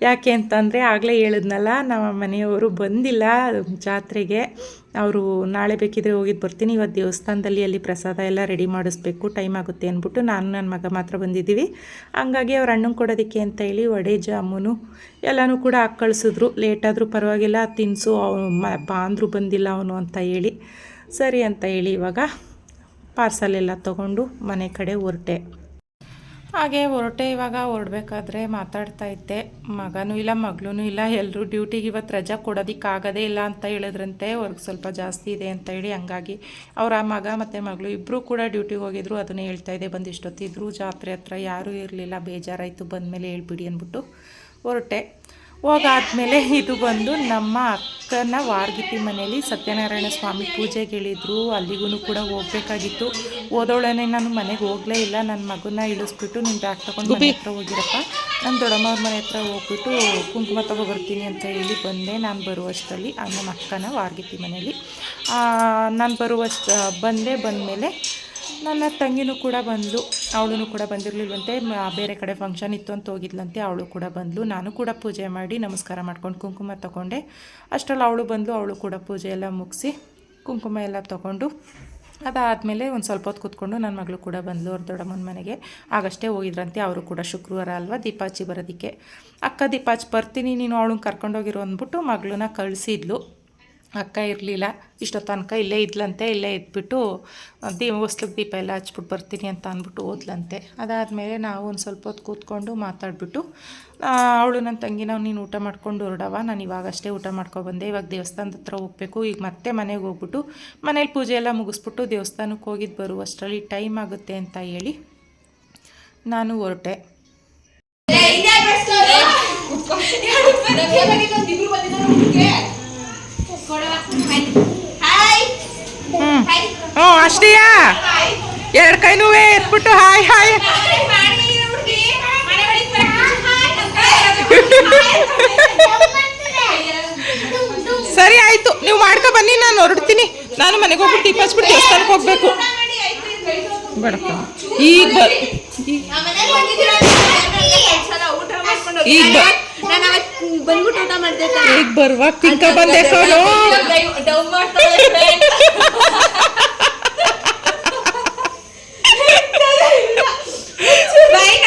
ಯಾಕೆ ಅಂತಂದರೆ ಆಗಲೇ ಹೇಳಿದ್ನಲ್ಲ, ನಮ್ಮ ಮನೆಯವರು ಬಂದಿಲ್ಲ ಜಾತ್ರೆಗೆ. ಅವರು ನಾಳೆ ಬೇಕಿದ್ರೆ ಹೋಗಿದ್ದು ಬರ್ತೀನಿ ಇವತ್ತು ದೇವಸ್ಥಾನದಲ್ಲಿ ಅಲ್ಲಿ ಪ್ರಸಾದ ಎಲ್ಲ ರೆಡಿ ಮಾಡಿಸ್ಬೇಕು, ಟೈಮ್ ಆಗುತ್ತೆ ಅಂದ್ಬಿಟ್ಟು ನಾನು ನನ್ನ ಮಗ ಮಾತ್ರ ಬಂದಿದ್ದೀವಿ. ಹಂಗಾಗಿ ಅವ್ರ ಹಣ್ಣು ಕೊಡೋದಕ್ಕೆ ಅಂತ ಹೇಳಿ ವಡೆ, ಜಾಮೂನು ಎಲ್ಲನೂ ಕೂಡ ಹಾಕಿ ಕಳಿಸಿದ್ರು ಲೇಟಾದರೂ ಪರವಾಗಿಲ್ಲ ತಿನ್ನಿಸು ಬಾಂದ್ರು ಬಂದಿಲ್ಲ ಅವನು ಅಂತ ಹೇಳಿ. ಸರಿ ಅಂತ ಹೇಳಿ ಇವಾಗ ಪಾರ್ಸಲ್ ಎಲ್ಲ ತೊಗೊಂಡು ಮನೆ ಕಡೆ ಹೊರಟೆ. ಹಾಗೆ ಹೊರಟೆ ಇವಾಗ ಹೊರಡ್ಬೇಕಾದ್ರೆ ಮಾತಾಡ್ತಾ ಇದ್ದೆ. ಮಗನೂ ಇಲ್ಲ ಮಗಳೂ ಇಲ್ಲ ಎಲ್ಲರೂ ಡ್ಯೂಟಿಗೆ ಇವತ್ತು ರಜಾ ಕೊಡೋದಕ್ಕಾಗದೇ ಇಲ್ಲ ಅಂತ ಹೇಳಿದ್ರಂತೆ. ವರ್ಕ್ ಸ್ವಲ್ಪ ಜಾಸ್ತಿ ಇದೆ ಅಂತ ಹೇಳಿ ಹಂಗಾಗಿ ಅವರ ಮಗ ಮತ್ತು ಮಗಳು ಇಬ್ಬರೂ ಕೂಡ ಡ್ಯೂಟಿಗೆ ಹೋಗಿದ್ರು. ಅದನ್ನೇ ಹೇಳ್ತಾ ಇದ್ದೆ. ಬಂದು ಇಷ್ಟೊತ್ತಿದ್ರು ಜಾತ್ರೆ ಹತ್ರ ಯಾರೂ ಇರಲಿಲ್ಲ. ಬೇಜಾರಾಯಿತು. ಬಂದಮೇಲೆ ಹೇಳ್ಬಿಡಿ ಅಂದ್ಬಿಟ್ಟು ಹೊರಟೆ. ಹೋಗಾದ್ಮೇಲೆ ಇದು ಬಂದು ನಮ್ಮ ಅಕ್ಕನ ವಾರ್ಗಿತಿ ಮನೆಯಲ್ಲಿ ಸತ್ಯನಾರಾಯಣ ಸ್ವಾಮಿ ಪೂಜೆಗೆ ಹೇಳಿದ್ರು ಅಲ್ಲಿಗೂ ಕೂಡ ಹೋಗ್ಬೇಕಾಗಿತ್ತು. ಓದೋಳನೆ ನಾನು ಮನೆಗೆ ಹೋಗಲೇ ಇಲ್ಲ. ನನ್ನ ಮಗನ ಇಳಿಸ್ಬಿಟ್ಟು ನಿಮ್ಮ ಬ್ಯಾಗ್ ತೊಗೊಂಡು ಮನೆ ಹತ್ರ ಹೋಗಿರಪ್ಪ. ನನ್ನ ದೊಡ್ಡಮ್ಮವ್ರ ಮನೆ ಹತ್ರ ಹೋಗ್ಬಿಟ್ಟು ಕುಂಕುಮ ತಗೋಬರ್ತೀನಿ ಅಂತ ಹೇಳಿ ಬಂದೆ ನಾನು ಬರುವಷ್ಟರಲ್ಲಿ ಆ ನಮ್ಮ ಅಕ್ಕನ ವಾರ್ಗಿತಿ ಮನೆಯಲ್ಲಿ. ನಾನು ಬರುವಷ್ಟು ಬಂದೆ ಬಂದಮೇಲೆ ನನ್ನ ತಂಗಿನೂ ಕೂಡ ಬಂದಳು ಅವಳು ಕೂಡ ಬಂದಿರಲಿಲ್ವಂತೆ ಬೇರೆ ಕಡೆ ಫಂಕ್ಷನ್ ಇತ್ತು ಅಂತ ಹೋಗಿದ್ಲಂತೆ, ಅವಳು ಕೂಡ ಬಂದಳು ನಾನು ಕೂಡ ಪೂಜೆ ಮಾಡಿ ನಮಸ್ಕಾರ ಮಾಡ್ಕೊಂಡು ಕುಂಕುಮ ತಗೊಂಡೆ. ಅಷ್ಟರಲ್ಲಿ ಅವಳು ಬಂದಳು ಅವಳು ಕೂಡ ಪೂಜೆ ಎಲ್ಲ ಮುಗಿಸಿ ಕುಂಕುಮ ಎಲ್ಲ ತಗೊಂಡು, ಅದಾದಮೇಲೆ ಒಂದು ಸ್ವಲ್ಪ ಹೊತ್ತು ಕೂತ್ಕೊಂಡು ನನ್ನ ಮಗಳು ಕೂಡ ಬಂದಳು ಅವ್ರ ದೊಡ್ಡಮ್ಮನ ಮನೆಗೆ. ಆಗಷ್ಟೇ ಹೋಗಿದ್ರಂತೆ, ಅವರು ಕೂಡ ಶುಕ್ರವಾರ ಅಲ್ವಾ ದೀಪಾಚಿ ಬರೋದಕ್ಕೆ. ಅಕ್ಕ ದೀಪಾಚಿ ಬರ್ತೀನಿ, ನೀನು ಅವಳನ್ನ ಕರ್ಕೊಂಡೋಗಿರೋ ಅಂದ್ಬಿಟ್ಟು ಮಗಳನ್ನ ಕಳಿಸಿದ್ಲು. ಅಕ್ಕ ಇರಲಿಲ್ಲ ಇಷ್ಟೊತ್ತು ತನಕ ಇಲ್ಲೇ ಇದ್ಲಂತೆ, ಇಲ್ಲೇ ಇದ್ಬಿಟ್ಟು ದೀಪ ಹೊಸ್ಲಿಗೆ ದೀಪ ಎಲ್ಲ ಹಚ್ಬಿಟ್ಟು ಬರ್ತೀನಿ ಅಂತ ಅಂದ್ಬಿಟ್ಟು ಓದ್ಲಂತೆ ಅದಾದಮೇಲೆ ನಾವು ಒಂದು ಸ್ವಲ್ಪ ಹೊತ್ತು ಕೂತ್ಕೊಂಡು ಮಾತಾಡ್ಬಿಟ್ಟು ಅವಳು ನನ್ನ ತಂಗಿ, ನಾವು ನೀನು ಊಟ ಮಾಡ್ಕೊಂಡು ಹೊರಡವ ನಾನು ಇವಾಗಷ್ಟೇ ಊಟ ಮಾಡ್ಕೊಬಂದೆ ಇವಾಗ ದೇವಸ್ಥಾನದ ಹತ್ರ ಹೋಗ್ಬೇಕು, ಈಗ ಮತ್ತೆ ಮನೆಗೆ ಹೋಗ್ಬಿಟ್ಟು ಮನೇಲಿ ಪೂಜೆ ಎಲ್ಲ ಮುಗಿಸ್ಬಿಟ್ಟು ದೇವಸ್ಥಾನಕ್ಕೆ ಹೋಗಿದ್ದು ಬರುವಷ್ಟರಲ್ಲಿ ಟೈಮ್ ಆಗುತ್ತೆ ಅಂತ ಹೇಳಿ ನಾನು ಹೊರಟೆ. ಹ್ಞೂ ಹ್ಞೂ ಅಷ್ಟೇಯಾ? ಎರಡು ಕೈನೂ ಎತ್ಬಿಟ್ಟು ಹಾಯ್ ಹಾಯ್. ಸರಿ ಆಯಿತು. ನೀವು ಮಾಡ್ಕೊ ಬನ್ನಿ ನಾನು ಹೊರಡ್ತೀನಿ. ನಾನು ಮನೆಗೆ ಹೋಗ್ಬಿಟ್ಟು ಟಿಪ್ಪಸ್ಬಿಟ್ಟು ದೇವಸ್ಥಾನಕ್ಕೆ ಹೋಗ್ಬೇಕು. ಬೇಡಪ್ಪ. ಈಗ ಬ ಈಗ ಬ ನಾನು ಅವತ್ತು ಬಂದ್ಬಿಟ್ಟು ಊಟ ಮಾಡ್ದೆ ಈಗ ಬರುವಾಗ ತಿನ್ಕ ಬಂದೆ ಕಣೋ ಡೌನ್ ಮಾಡ್ತಾರೆ friend. ಬಾಯ್ನ.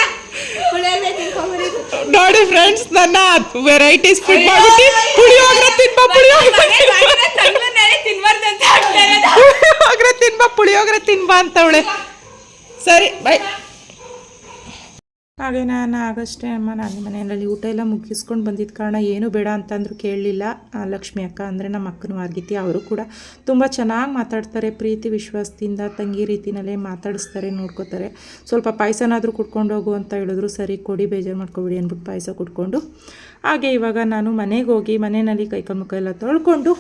ಪುಳಿಯೋಗರೆ ತಿನ್ಕೊಂಬರಿ. ನೋಡಿ ಫ್ರೆಂಡ್ಸ್ ನನ್ನ ವೆರೈಟೀಸ್ ಫುಡ್ ಮಾಡ್ಬಿಟ್ಟು ಪುಳಿಯೋಗರೆ ತಿನ್ಬ ಪುಳಿಯೋಗರೆ ಮನೆ ಬಾಯಿನ ತಣ್ಣನೆಲೆ ತಿನ್ಬಾರ್ದು ಅಂತ ಹೇಳ್ತಾ ಇರೋದು. ಪುಳಿಯೋಗರೆ ತಿನ್ಬ ಪುಳಿಯೋಗರೆ ತಿನ್ಬ ಅಂತವಳೆ ಸರಿ ಬಾಯ್ ಹಾಗೆ ನಾನು ಆಗಷ್ಟೇ ಅಮ್ಮ, ನಾನು ಮನೆಯಲ್ಲಿ ಊಟ ಎಲ್ಲ ಮುಗಿಸ್ಕೊಂಡು ಬಂದಿದ್ದ ಕಾರಣ ಏನು ಬೇಡ ಅಂತಂದ್ರು ಕೇಳಲಿಲ್ಲ. ಲಕ್ಷ್ಮಿ ಅಕ್ಕ ಅಂದರೆ ನಮ್ಮ ಅಕ್ಕನ ವಾರ್ಗಿತಿ ಅವರು ಕೂಡ ತುಂಬ ಚೆನ್ನಾಗಿ ಮಾತಾಡ್ತಾರೆ, ಪ್ರೀತಿ, ವಿಶ್ವಾಸದಿಂದ ತಂಗಿ ರೀತಿನಲ್ಲೇ ಮಾತಾಡಿಸ್ತಾರೆ, ನೋಡ್ಕೋತಾರೆ. ಸ್ವಲ್ಪ ಪಾಯಸನಾದರೂ ಕುಟ್ಕೊಂಡು ಹೋಗು ಅಂತ ಹೇಳಿದ್ರು, ಸರಿ ಕೊಡಿ, ಬೇಜಾರು ಮಾಡ್ಕೊಬಿಡಿ ಅಂದ್ಬಿಟ್ಟು ಪಾಯಸ ಕುಟ್ಕೊಂಡು ಹಾಗೆ ಇವಾಗ ನಾನು ಮನೆಗೆ ಹೋಗಿ ಮನೆಯಲ್ಲಿ ಕೈಕಾಲು ಮುಖ ಎಲ್ಲ ತೊಳ್ಕೊಂಡು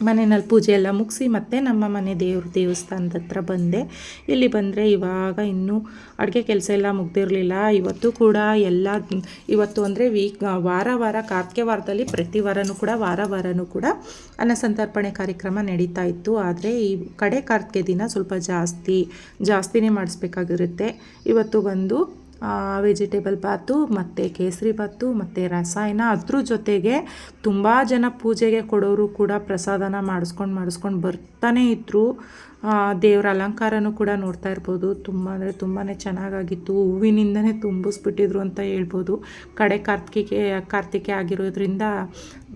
ಮನೆಯಲ್ಲಿ ಪೂಜೆ ಎಲ್ಲ ಮುಗಿಸಿ ಮತ್ತೆ ನಮ್ಮ ಮನೆ ದೇವ್ರ ದೇವಸ್ಥಾನದ ಹತ್ರ ಬಂದೆ. ಇಲ್ಲಿ ಬಂದರೆ ಇವಾಗ ಇನ್ನೂ ಅಡುಗೆ ಕೆಲಸ ಎಲ್ಲ ಮುಗ್ದಿರಲಿಲ್ಲ. ಇವತ್ತು ಕೂಡ ಎಲ್ಲ, ಇವತ್ತು ಅಂದರೆ ವೀಕ್, ವಾರ ವಾರ, ಕಾರ್ತಿಕೆ ವಾರದಲ್ಲಿ ಪ್ರತಿ ವಾರನೂ ಕೂಡ, ವಾರ ವಾರನೂ ಕೂಡ ಅನ್ನಸಂತರ್ಪಣೆ ಕಾರ್ಯಕ್ರಮ ನಡೀತಾ ಇತ್ತು. ಆದರೆ ಈ ಕಡೆ ಕಾರ್ತಿಕೆ ದಿನ ಸ್ವಲ್ಪ ಜಾಸ್ತಿ, ಜಾಸ್ತಿನೇ ಮಾಡಿಸ್ಬೇಕಾಗಿರುತ್ತೆ. ಇವತ್ತು ಬಂದು ವೆಜಿಟೇಬಲ್ ಬಾತು ಮತ್ತು ಕೇಸರಿ ಬಾತು ಮತ್ತು ರಸಾಯನ ಅದ್ರ ಜೊತೆಗೆ ತುಂಬ ಜನ ಪೂಜೆಗೆ ಕೊಡೋರು ಕೂಡ ಪ್ರಸಾದನ ಮಾಡಿಸ್ಕೊಂಡು ಮಾಡಿಸ್ಕೊಂಡು ಬರ್ತಾನೆ ಇದ್ದರು ದೇವರ ಅಲಂಕಾರನೂ ಕೂಡ ನೋಡ್ತಾ ಇರ್ಬೋದು. ತುಂಬ ಅಂದರೆ ತುಂಬಾ ಚೆನ್ನಾಗಾಗಿತ್ತು. ಹೂವಿನಿಂದನೇ ತುಂಬಿಸ್ಬಿಟ್ಟಿದ್ರು ಅಂತ ಹೇಳ್ಬೋದು. ಕಡೆ ಕಾರ್ತಿಕೆ ಕಾರ್ತಿಕೆ ಆಗಿರೋದ್ರಿಂದ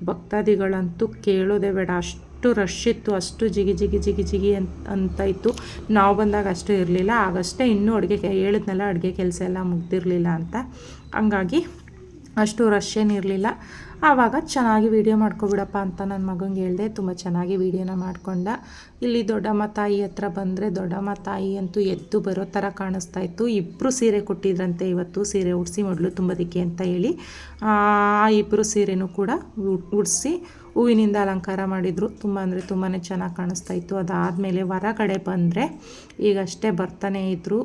ಭಕ್ತಾದಿಗಳಂತೂ ಕೇಳೋದೇ ಬೇಡ. ಅಷ್ಟು ಅಷ್ಟು ರಶ್ ಇತ್ತು, ಅಷ್ಟು ಜಿಗಿ ಜಿಗಿ ಜಿಗಿ ಜಿಗಿ ಅಂತ ಅಂತ ಇತ್ತು. ನಾವು ಬಂದಾಗ ಅಷ್ಟು ಇರಲಿಲ್ಲ. ಆಗಷ್ಟೇ ಇನ್ನೂ ಅಡುಗೆ ಹೇಳಿದ್ನಲ್ಲ ಅಡುಗೆ ಕೆಲಸ ಎಲ್ಲ ಮುಗ್ದಿರಲಿಲ್ಲ ಅಂತ. ಹಂಗಾಗಿ ಅಷ್ಟು ರಶ್ ಏನಿರಲಿಲ್ಲ ಆವಾಗ ಚೆನ್ನಾಗಿ ವೀಡಿಯೋ ಮಾಡ್ಕೊಬಿಡಪ್ಪ ಅಂತ ನನ್ನ ಮಗಂಗೆ ಹೇಳಿದೆ, ತುಂಬ ಚೆನ್ನಾಗಿ ವೀಡಿಯೋನ ಮಾಡ್ಕೊಂಡ. ಇಲ್ಲಿ ದೊಡ್ಡಮ್ಮ ತಾಯಿ ಹತ್ರ ಬಂದರೆ ದೊಡ್ಡಮ್ಮ ತಾಯಿ ಅಂತೂ ಎದ್ದು ಬರೋ ಥರ ಕಾಣಿಸ್ತಾ ಇತ್ತು. ಇಬ್ಬರು ಸೀರೆ ಕೊಟ್ಟಿದ್ರಂತೆ, ಇವತ್ತು ಸೀರೆ ಉಡಿಸಿ, ಮೊದಲು ತುಂಬೋದಕ್ಕೆ ಅಂತ ಹೇಳಿ. ಆ ಇಬ್ಬರು ಸೀರೆನೂ ಕೂಡ ಉಡಿಸಿ ಹೂವಿನಿಂದ ಅಲಂಕಾರ ಮಾಡಿದರು. ತುಂಬ ಅಂದರೆ ತುಂಬಾ ಚೆನ್ನಾಗಿ ಕಾಣಿಸ್ತಾ ಇತ್ತು. ಅದಾದಮೇಲೆ ಹೊರಗಡೆ ಬಂದರೆ ಈಗಷ್ಟೇ ಬರ್ತಾನೆ ಇದ್ದರು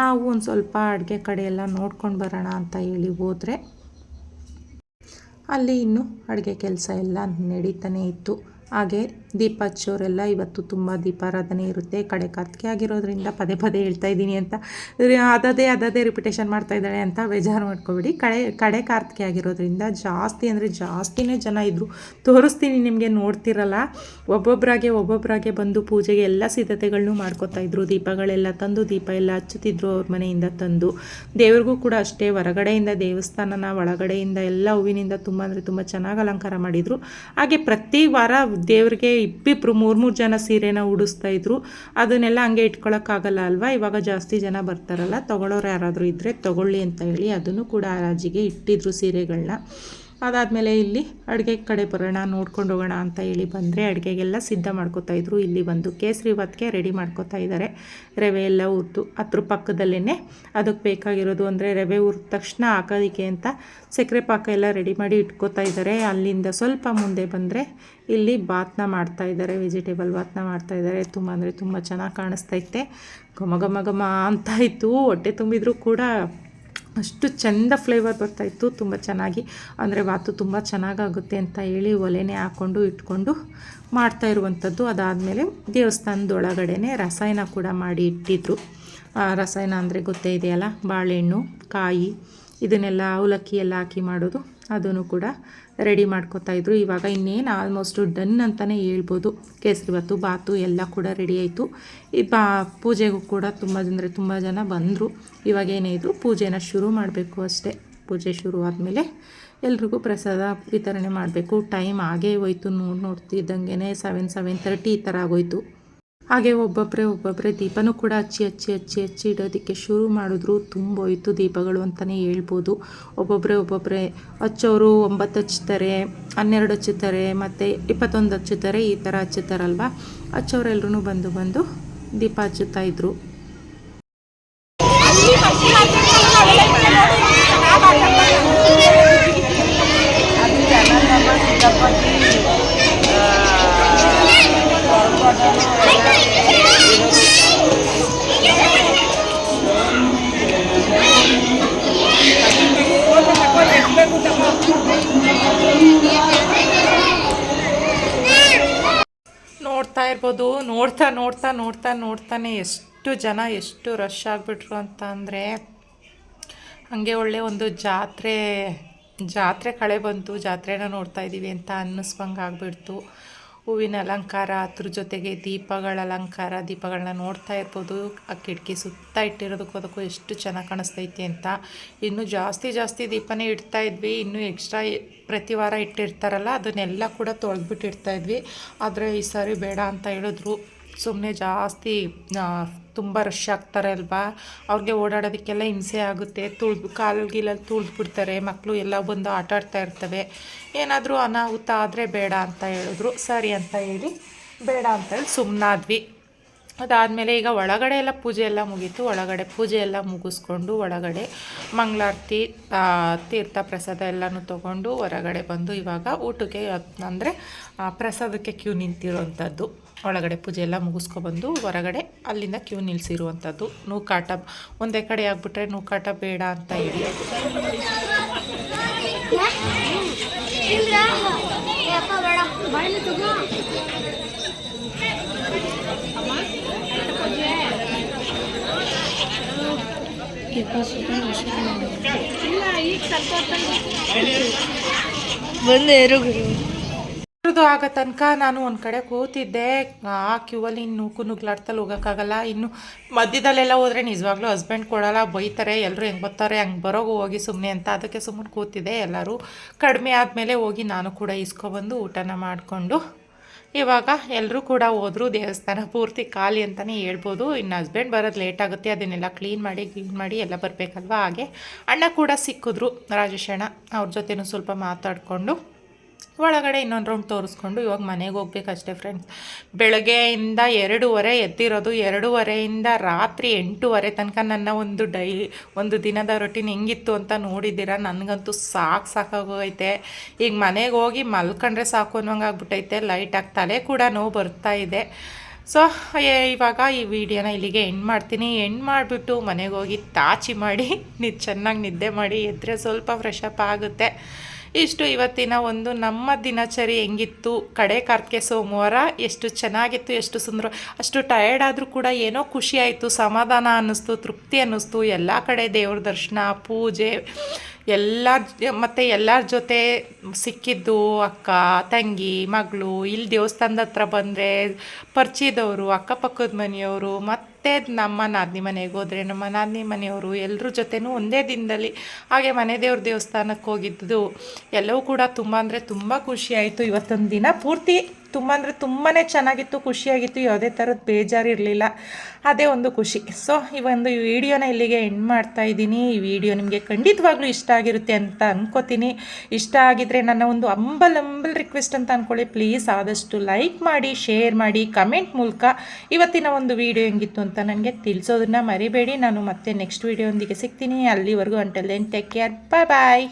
ನಾವು ಒಂದು ಸ್ವಲ್ಪ ಅಡುಗೆ ಕಡೆ ಎಲ್ಲ ನೋಡ್ಕೊಂಡು ಬರೋಣ ಅಂತ ಹೇಳಿ ಹೋದರೆ ಅಲ್ಲಿ ಇನ್ನೂ ಅಡುಗೆ ಕೆಲಸ ಎಲ್ಲ ನಡೀತಾನೆ ಇತ್ತು. ಹಾಗೆ ದೀಪ ಹಚ್ಚೋರೆಲ್ಲ ಇವತ್ತು ತುಂಬ ದೀಪಾರಾಧನೆ ಇರುತ್ತೆ. ಕಡೆ ಕಾರ್ತಿಕೆ ಆಗಿರೋದ್ರಿಂದ ಪದೇ ಪದೇ ಹೇಳ್ತಾ ಇದ್ದೀನಿ ಅಂತ. ಅದದೇ ಅದದೇ ರಿಪಿಟೇಷನ್ ಮಾಡ್ತಾ ಇದ್ದಾಳೆ ಅಂತ ಬೇಜಾರು ಮಾಡ್ಕೊಬೇಡಿ. ಕಡೆ ಕಡೆ ಕಾರ್ತಿಕೆ ಆಗಿರೋದ್ರಿಂದ ಜಾಸ್ತಿ ಅಂದರೆ ಜಾಸ್ತಿನೇ ಜನ ಇದ್ದರು ತೋರಿಸ್ತೀನಿ ನಿಮಗೆ, ನೋಡ್ತಿರಲ್ಲ. ಒಬ್ಬೊಬ್ಬರಾಗೆ ಒಬ್ಬೊಬ್ಬರಾಗೆ ಬಂದು ಪೂಜೆಗೆ ಎಲ್ಲ ಸಿದ್ಧತೆಗಳನ್ನೂ ಮಾಡ್ಕೋತಾ ಇದ್ರು. ದೀಪಗಳೆಲ್ಲ ತಂದು, ದೀಪ ಎಲ್ಲ ಹಚ್ಚುತ್ತಿದ್ರು ಅವ್ರ ಮನೆಯಿಂದ ತಂದು. ದೇವ್ರಿಗೂ ಕೂಡ ಅಷ್ಟೇ. ಹೊರಗಡೆಯಿಂದ, ದೇವಸ್ಥಾನನ ಒಳಗಡೆಯಿಂದ ಎಲ್ಲ ಹೂವಿನಿಂದ ತುಂಬ ಅಂದರೆ ತುಂಬ ಚೆನ್ನಾಗಿ ಅಲಂಕಾರ ಮಾಡಿದರು. ಹಾಗೆ ಪ್ರತಿ ವಾರ ದೇವ್ರಿಗೆ ಇಬ್ಬಿಬ್ರು, ಮೂರು ಮೂರು ಜನ ಸೀರೆನ ಉಡಿಸ್ತಾ ಇದ್ರು. ಅದನ್ನೆಲ್ಲ ಹಂಗೆ ಇಟ್ಕೊಳಕ್ಕಾಗಲ್ಲ ಅಲ್ವಾ? ಇವಾಗ ಜಾಸ್ತಿ ಜನ ಬರ್ತಾರಲ್ಲ, ತೊಗೊಳೋರು ಯಾರಾದರೂ ಇದ್ದರೆ ತೊಗೊಳ್ಳಿ ಅಂತ ಹೇಳಿ ಅದನ್ನು ಕೂಡ ಹರಾಜಿಗೆ ಇಟ್ಟಿದ್ರು ಸೀರೆಗಳನ್ನ ಅದಾದಮೇಲೆ ಇಲ್ಲಿ ಅಡುಗೆ ಕಡೆ ಬರೋಣ, ನೋಡ್ಕೊಂಡು ಹೋಗೋಣ ಅಂತ ಹೇಳಿ ಬಂದರೆ ಅಡುಗೆಗೆಲ್ಲ ಸಿದ್ಧ ಮಾಡ್ಕೋತಾ ಇದ್ರು. ಇಲ್ಲಿ ಬಂದು ಕೇಸರಿ ಭಾತ್ಗೆ ರೆಡಿ ಮಾಡ್ಕೋತಾ ಇದ್ದಾರೆ ರವೆ ಎಲ್ಲ ಹುರಿದು ಅದ್ರ ಪಕ್ಕದಲ್ಲೇ ಅದಕ್ಕೆ ಬೇಕಾಗಿರೋದು ಅಂದರೆ ರವೆ ಹುರಿದ ತಕ್ಷಣ ಹಾಕೋದಕ್ಕೆ ಅಂತ ಸಕ್ಕರೆ ಪಾಕ ಎಲ್ಲ ರೆಡಿ ಮಾಡಿ ಇಟ್ಕೋತಾ ಇದ್ದಾರೆ ಅಲ್ಲಿಂದ ಸ್ವಲ್ಪ ಮುಂದೆ ಬಂದರೆ ಇಲ್ಲಿ ಬಾತ್ನ ಮಾಡ್ತಾ ಇದ್ದಾರೆ ವೆಜಿಟೇಬಲ್ ಬಾತ್ನ ಮಾಡ್ತಾ ಇದ್ದಾರೆ ತುಂಬ ಅಂದರೆ ತುಂಬ ಚೆನ್ನಾಗಿ ಕಾಣಿಸ್ತೈತೆ ಘಮ ಘಮ ಘಮ ಅಂತ ಇತ್ತು ಹೊಟ್ಟೆ ತುಂಬಿದ್ರು ಕೂಡ ಅಷ್ಟು ಚೆಂದ ಫ್ಲೇವರ್ ಬರ್ತಾಯಿತ್ತು ತುಂಬ ಚೆನ್ನಾಗಿ. ಅಂದರೆ ಬಾತು ತುಂಬ ಚೆನ್ನಾಗಾಗುತ್ತೆ ಅಂತ ಹೇಳಿ ಒಲೆನೇ ಹಾಕ್ಕೊಂಡು ಇಟ್ಕೊಂಡು ಮಾಡ್ತಾ ಇರುವಂಥದ್ದು. ಅದಾದಮೇಲೆ ದೇವಸ್ಥಾನದೊಳಗಡೆನೆ ರಸಾಯನ ಕೂಡ ಮಾಡಿ ಇಟ್ಟಿದ್ರು. ರಸಾಯನ ಅಂದರೆ ಗೊತ್ತೇ ಇದೆಯಲ್ಲ? ಬಾಳೆಹಣ್ಣು, ಕಾಯಿ, ಇದನ್ನೆಲ್ಲ ಅವಲಕ್ಕಿ ಎಲ್ಲ ಹಾಕಿ ಮಾಡೋದು. ಅದನ್ನು ಕೂಡ ರೆಡಿ ಮಾಡ್ಕೋತಾ ಇದ್ರು. ಇವಾಗ ಇನ್ನೇನು ಆಲ್ಮೋಸ್ಟು ಡನ್ ಅಂತಲೇ ಹೇಳ್ಬೋದು. ಕೇಸರಿ ಬಾತು ಎಲ್ಲ ಕೂಡ ರೆಡಿ ಆಯಿತು. ಈ ಬಾ ಪೂಜೆಗೂ ಕೂಡ ತುಂಬ ಅಂದರೆ ತುಂಬ ಜನ ಬಂದರು. ಇವಾಗ ಏನೇ ಇದ್ರು ಪೂಜೆನ ಶುರು ಮಾಡಬೇಕು ಅಷ್ಟೇ. ಪೂಜೆ ಶುರು ಆದಮೇಲೆ ಎಲ್ರಿಗೂ ಪ್ರಸಾದ ವಿತರಣೆ ಮಾಡಬೇಕು. ಟೈಮ್ ಆಗೇ ಹೋಯ್ತು ನೋಡಿ ನೋಡ್ತಿದ್ದಂಗೆ ಸೆವೆನ್ ಸೆವೆನ್ ತರ್ಟಿ ಈ ಥರ ಆಗೋಯ್ತು. ಹಾಗೆ ಒಬ್ಬೊಬ್ಬರೇ ಒಬ್ಬೊಬ್ಬರೇ ದೀಪನೂ ಕೂಡ ಹಚ್ಚಿ ಹಚ್ಚಿ ಹಚ್ಚಿ ಹಚ್ಚಿ ಇಡೋದಕ್ಕೆ ಶುರು ಮಾಡಿದ್ರು. ತುಂಬೋಯ್ತು ದೀಪಗಳು ಅಂತಲೇ ಹೇಳ್ಬೋದು. ಒಬ್ಬೊಬ್ಬರೇ ಒಬ್ಬೊಬ್ಬರೇ ಹಚ್ಚೋರು ಒಂಬತ್ತು ಹಚ್ತಾರೆ ಹನ್ನೆರಡು ಹಚ್ಚುತ್ತಾರೆ, ಮತ್ತು ಇಪ್ಪತ್ತೊಂದು ಹಚ್ಚುತ್ತಾರೆ, ಈ ಥರ ಹಚ್ಚುತ್ತಾರಲ್ವ? ಹಚ್ಚೋರೆಲ್ಲರೂ ಬಂದು ಬಂದು ದೀಪ ಹಚ್ಚುತ್ತಾ ಇದ್ರು. ಇರ್ಬೋದು, ನೋಡ್ತಾ ನೋಡ್ತಾ ನೋಡ್ತಾ, ನೋಡ್ತಾನೆ ಎಷ್ಟು ಜನ ಎಷ್ಟು ರಶ್ ಆಗಿಬಿಟ್ರು ಅಂತ ಅಂದರೆ ಹಾಗೆ ಒಳ್ಳೆ ಒಂದು ಜಾತ್ರೆ ಜಾತ್ರೆ ಕಳೆ ಬಂತು, ಜಾತ್ರೆನ ನೋಡ್ತಾ ಇದ್ದೀವಿ ಅಂತ ಅನ್ನಿಸ್ಬಂಗೆ ಆಗಿಬಿಡ್ತು ಹೂವಿನ ಅಲಂಕಾರ, ಅದ್ರ ಜೊತೆಗೆ ದೀಪಗಳ ಅಲಂಕಾರ, ದೀಪಗಳನ್ನ ನೋಡ್ತಾ ಇರ್ಬೋದು. ಆ ಕಿಟಕಿ ಸುತ್ತ ಇಟ್ಟಿರೋದಕ್ಕೂ ಅದಕ್ಕೂ ಎಷ್ಟು ಚೆನ್ನಾಗಿ ಕಾಣಿಸ್ತೈತಿ ಅಂತ. ಇನ್ನು ಜಾಸ್ತಿ ಜಾಸ್ತಿ ದೀಪನೇ ಇಡ್ತಾ ಇದ್ವಿ. ಇನ್ನೂ ಎಕ್ಸ್ಟ್ರಾ ಪ್ರತಿ ವಾರ ಇಟ್ಟಿರ್ತಾರಲ್ಲ, ಅದನ್ನೆಲ್ಲ ಕೂಡ ತೊಳೆದ್ಬಿಟ್ಟಿರ್ತಾ ಇದ್ವಿ. ಆದರೆ ಈ ಸಾರಿ ಬೇಡ ಅಂತ ಹೇಳಿದ್ರು. ಸುಮ್ಮನೆ ಜಾಸ್ತಿ ತುಂಬ ರಶ್ ಆಗ್ತಾರೆ ಅಲ್ವಾ? ಅವ್ರಿಗೆ ಓಡಾಡೋದಕ್ಕೆಲ್ಲ ಹಿಂಸೆ ಆಗುತ್ತೆ. ತುಳ್ದು, ಕಾಲು ಗೀಲಲ್ಲಿ ತುಳಿದ್ಬಿಡ್ತಾರೆ. ಮಕ್ಕಳು ಎಲ್ಲ ಬಂದು ಆಟ ಆಡ್ತಾ ಇರ್ತವೆ. ಏನಾದರೂ ಅನಾಹುತ ಆದರೆ ಬೇಡ ಅಂತ ಹೇಳಿದ್ರು. ಸರಿ ಅಂತ ಹೇಳಿ ಬೇಡ ಅಂತೇಳಿ ಸುಮ್ಮನಾದ್ವಿ ಅದಾದಮೇಲೆ ಈಗ ಒಳಗಡೆ ಎಲ್ಲ ಪೂಜೆ ಎಲ್ಲ ಮುಗೀತು. ಒಳಗಡೆ ಪೂಜೆ ಎಲ್ಲ ಮುಗಿಸ್ಕೊಂಡು ಒಳಗಡೆ ಮಂಗಳಾರತಿ ತೀರ್ಥ ಪ್ರಸಾದ ಎಲ್ಲನೂ ತೊಗೊಂಡು ಹೊರಗಡೆ ಬಂದು ಇವಾಗ ಊಟಕ್ಕೆ, ಅಂದರೆ ಪ್ರಸಾದಕ್ಕೆ ಕ್ಯೂ ನಿಂತಿರೋವಂಥದ್ದು ಒಳಗಡೆ ಪೂಜೆ ಎಲ್ಲ ಮುಗಿಸ್ಕೊಬಂದು ಹೊರಗಡೆ ಅಲ್ಲಿಂದ ಕ್ಯೂ ನಿಲ್ಲಿಸಿರುವಂಥದ್ದು ನೂಕಾಟ ಒಂದೇ ಕಡೆ ಆಗಿಬಿಟ್ರೆ ನೂಕಾಟ ಬೇಡ ಅಂತ ಹೇಳಿ. ಬಂದೆ ಇರೋದು ಆಗೋ ತನಕ ನಾನು ಒಂದು ಕಡೆ ಕೂತಿದ್ದೆ. ಆ ಕ್ಯೂವಲ್ಲಿ ಇನ್ನು ನೂಕು ನುಗ್ಲಾಡ್ತಲ್ಲಿ ಹೋಗೋಕ್ಕಾಗಲ್ಲ. ಇನ್ನು ಮಧ್ಯದಲ್ಲೆಲ್ಲ ಹೋದರೆ ನಿಜವಾಗ್ಲೂ ಹಸ್ಬೆಂಡ್ ಕೊಡೋಲ್ಲ, ಬೈತಾರೆ. ಎಲ್ಲರೂ ಹೆಂಗೆ ಬರ್ತಾರೆ, ಹಂಗೆ ಬರೋಗು ಹೋಗಿ ಸುಮ್ಮನೆ ಅಂತ ಅದಕ್ಕೆ ಸುಮ್ಮನೆ ಕೂತಿದ್ದೆ. ಎಲ್ಲರೂ ಕಡಿಮೆ ಆದಮೇಲೆ ಹೋಗಿ ನಾನು ಕೂಡ ಇಸ್ಕೊಬಂದು ಊಟನ ಮಾಡಿಕೊಂಡು ಇವಾಗ ಎಲ್ಲರೂ ಕೂಡ ಹೋದ್ರು. ದೇವಸ್ಥಾನ ಪೂರ್ತಿ ಖಾಲಿ ಅಂತಲೇ ಹೇಳ್ಬೋದು. ಇನ್ನು ಹಸ್ಬೆಂಡ್ ಬರೋದು ಲೇಟ್ ಆಗುತ್ತೆ. ಅದನ್ನೆಲ್ಲ ಕ್ಲೀನ್ ಮಾಡಿ ಕ್ಲೀನ್ ಮಾಡಿ ಎಲ್ಲ ಬರಬೇಕಲ್ವ? ಹಾಗೆ ಅಣ್ಣ ಕೂಡ ಸಿಕ್ಕಿದ್ರು. ರಾಜೇಶ್ ಅಣ್ಣ ಅವ್ರ ಜೊತೆನೂ ಸ್ವಲ್ಪ ಮಾತಾಡಿಕೊಂಡು. ಒಳಗಡೆ ಇನ್ನೊಂದು ರೌಂಡ್ ತೋರಿಸ್ಕೊಂಡು ಇವಾಗ ಮನೆಗೆ ಹೋಗ್ಬೇಕಷ್ಟೇ ಫ್ರೆಂಡ್ಸ್ ಬೆಳಗ್ಗೆಯಿಂದ ಎರಡೂವರೆ ಎದ್ದಿರೋದು, ಎರಡೂವರೆಯಿಂದ ರಾತ್ರಿ ಎಂಟೂವರೆ ತನಕ ನನ್ನ ಒಂದು ಡೈ, ಒಂದು ದಿನದ ರೊಟೀನ್ ಹೆಂಗಿತ್ತು ಅಂತ ನೋಡಿದ್ದೀರ? ನನಗಂತೂ ಸಾಕು ಸಾಕಾಗೋಗೈತೆ. ಈಗ ಮನೆಗೆ ಹೋಗಿ ಮಲ್ಕೊಂಡ್ರೆ ಸಾಕು ಅನ್ನೋಂಗೆ ಆಗ್ಬಿಟ್ಟೈತೆ. ಲೈಟಾಗಿ ತಲೆ ಕೂಡ ನೋವು ಬರ್ತಾ ಇದೆ. ಸೊ ಇವಾಗ ಈ ವಿಡಿಯೋನ ಇಲ್ಲಿಗೆ ಎಂಡ್ ಮಾಡ್ತೀನಿ. ಎಂಡ್ ಮಾಡಿಬಿಟ್ಟು ಮನೆಗೆ ಹೋಗಿ ತಾಚಿ ಮಾಡಿ, ನಿ ಚೆನ್ನಾಗಿ ನಿದ್ದೆ ಮಾಡಿ ಎದ್ದರೆ ಸ್ವಲ್ಪ ಫ್ರೆಶ್ ಆಗುತ್ತೆ. ಇಷ್ಟು ಇವತ್ತಿನ ಒಂದು ನಮ್ಮ ದಿನಚರಿ ಹೆಂಗಿತ್ತು? ಕಡೆ ಕಾರ್ತಿಕೆ ಸೋಮವಾರ ಎಷ್ಟು ಚೆನ್ನಾಗಿತ್ತು, ಎಷ್ಟು ಸುಂದರ, ಅಷ್ಟು ಟಯರ್ಡ್ ಆದರೂ ಕೂಡ ಏನೋ ಖುಷಿ ಆಯಿತು, ಸಮಾಧಾನ ಅನ್ನಿಸ್ತು, ತೃಪ್ತಿ ಅನ್ನಿಸ್ತು. ಎಲ್ಲ ಕಡೆ ದೇವ್ರ ದರ್ಶನ, ಪೂಜೆ ಎಲ್ಲ ಮತ್ತು ಎಲ್ಲರ ಜೊತೆ ಸಿಕ್ಕಿದ್ದು ಅಕ್ಕ, ತಂಗಿ, ಮಗಳು ಇಲ್ಲಿ ದೇವಸ್ಥಾನದ ಹತ್ರ ಬಂದರೆ ಪರಿಚಯದವರು, ಅಕ್ಕಪಕ್ಕದ ಮನೆಯವರು, ಮತ್ತು ನಮ್ಮ ನಾದಿನಿ ಮನೆಗೆ ಹೋದರೆ ನಮ್ಮ ನಾದಿನಿ ಮನೆಯವರು ಎಲ್ಲರ ಜೊತೆನೂ ಒಂದೇ ದಿನದಲ್ಲಿ ಹಾಗೆ ಮನೆ ದೇವ್ರ ದೇವಸ್ಥಾನಕ್ಕೆ ಹೋಗಿದ್ದು. ಎಲ್ಲವೂ ಕೂಡ ತುಂಬ ಅಂದರೆ ತುಂಬ ಖುಷಿಯಾಯಿತು ಇವತ್ತೊಂದು ದಿನ ಪೂರ್ತಿ ತುಂಬ ಅಂದರೆ ತುಂಬಾ ಚೆನ್ನಾಗಿತ್ತು, ಖುಷಿಯಾಗಿತ್ತು, ಯಾವುದೇ ಥರದ ಬೇಜಾರು ಇರಲಿಲ್ಲ ಅದೇ ಒಂದು ಖುಷಿ. ಸೊ ಈ ಒಂದು ವಿಡಿಯೋನ ಇಲ್ಲಿಗೆ ಎಂಡ್ ಮಾಡ್ತಾ ಇದ್ದೀನಿ. ಈ ವಿಡಿಯೋ ನಿಮಗೆ ಖಂಡಿತವಾಗ್ಲೂ ಇಷ್ಟ ಆಗಿರುತ್ತೆ ಅಂತ ಅಂದ್ಕೋತೀನಿ ಇಷ್ಟ ಆಗಿದ್ರೆ ನನ್ನ ಒಂದು ಅಂಬಲ್ ಅಂಬಲ್ ರಿಕ್ವೆಸ್ಟ್ ಅಂತ ಅಂದ್ಕೊಳ್ಳಿ ಪ್ಲೀಸ್ ಆದಷ್ಟು ಲೈಕ್ ಮಾಡಿ ಶೇರ್ ಮಾಡಿ ಕಮೆಂಟ್ ಮೂಲಕ ಇವತ್ತಿನ ಒಂದು ವಿಡಿಯೋ ಹೆಂಗಿತ್ತು ಅಂತ ನನಗೆ ತಿಳಿಸೋದನ್ನ ಮರಿಬೇಡಿ. ನಾನು ಮತ್ತೆ ನೆಕ್ಸ್ಟ್ ವಿಡಿಯೋಂದಿಗೆ ಸಿಗ್ತೀನಿ. ಅಲ್ಲಿವರೆಗೂ until then take care bye bye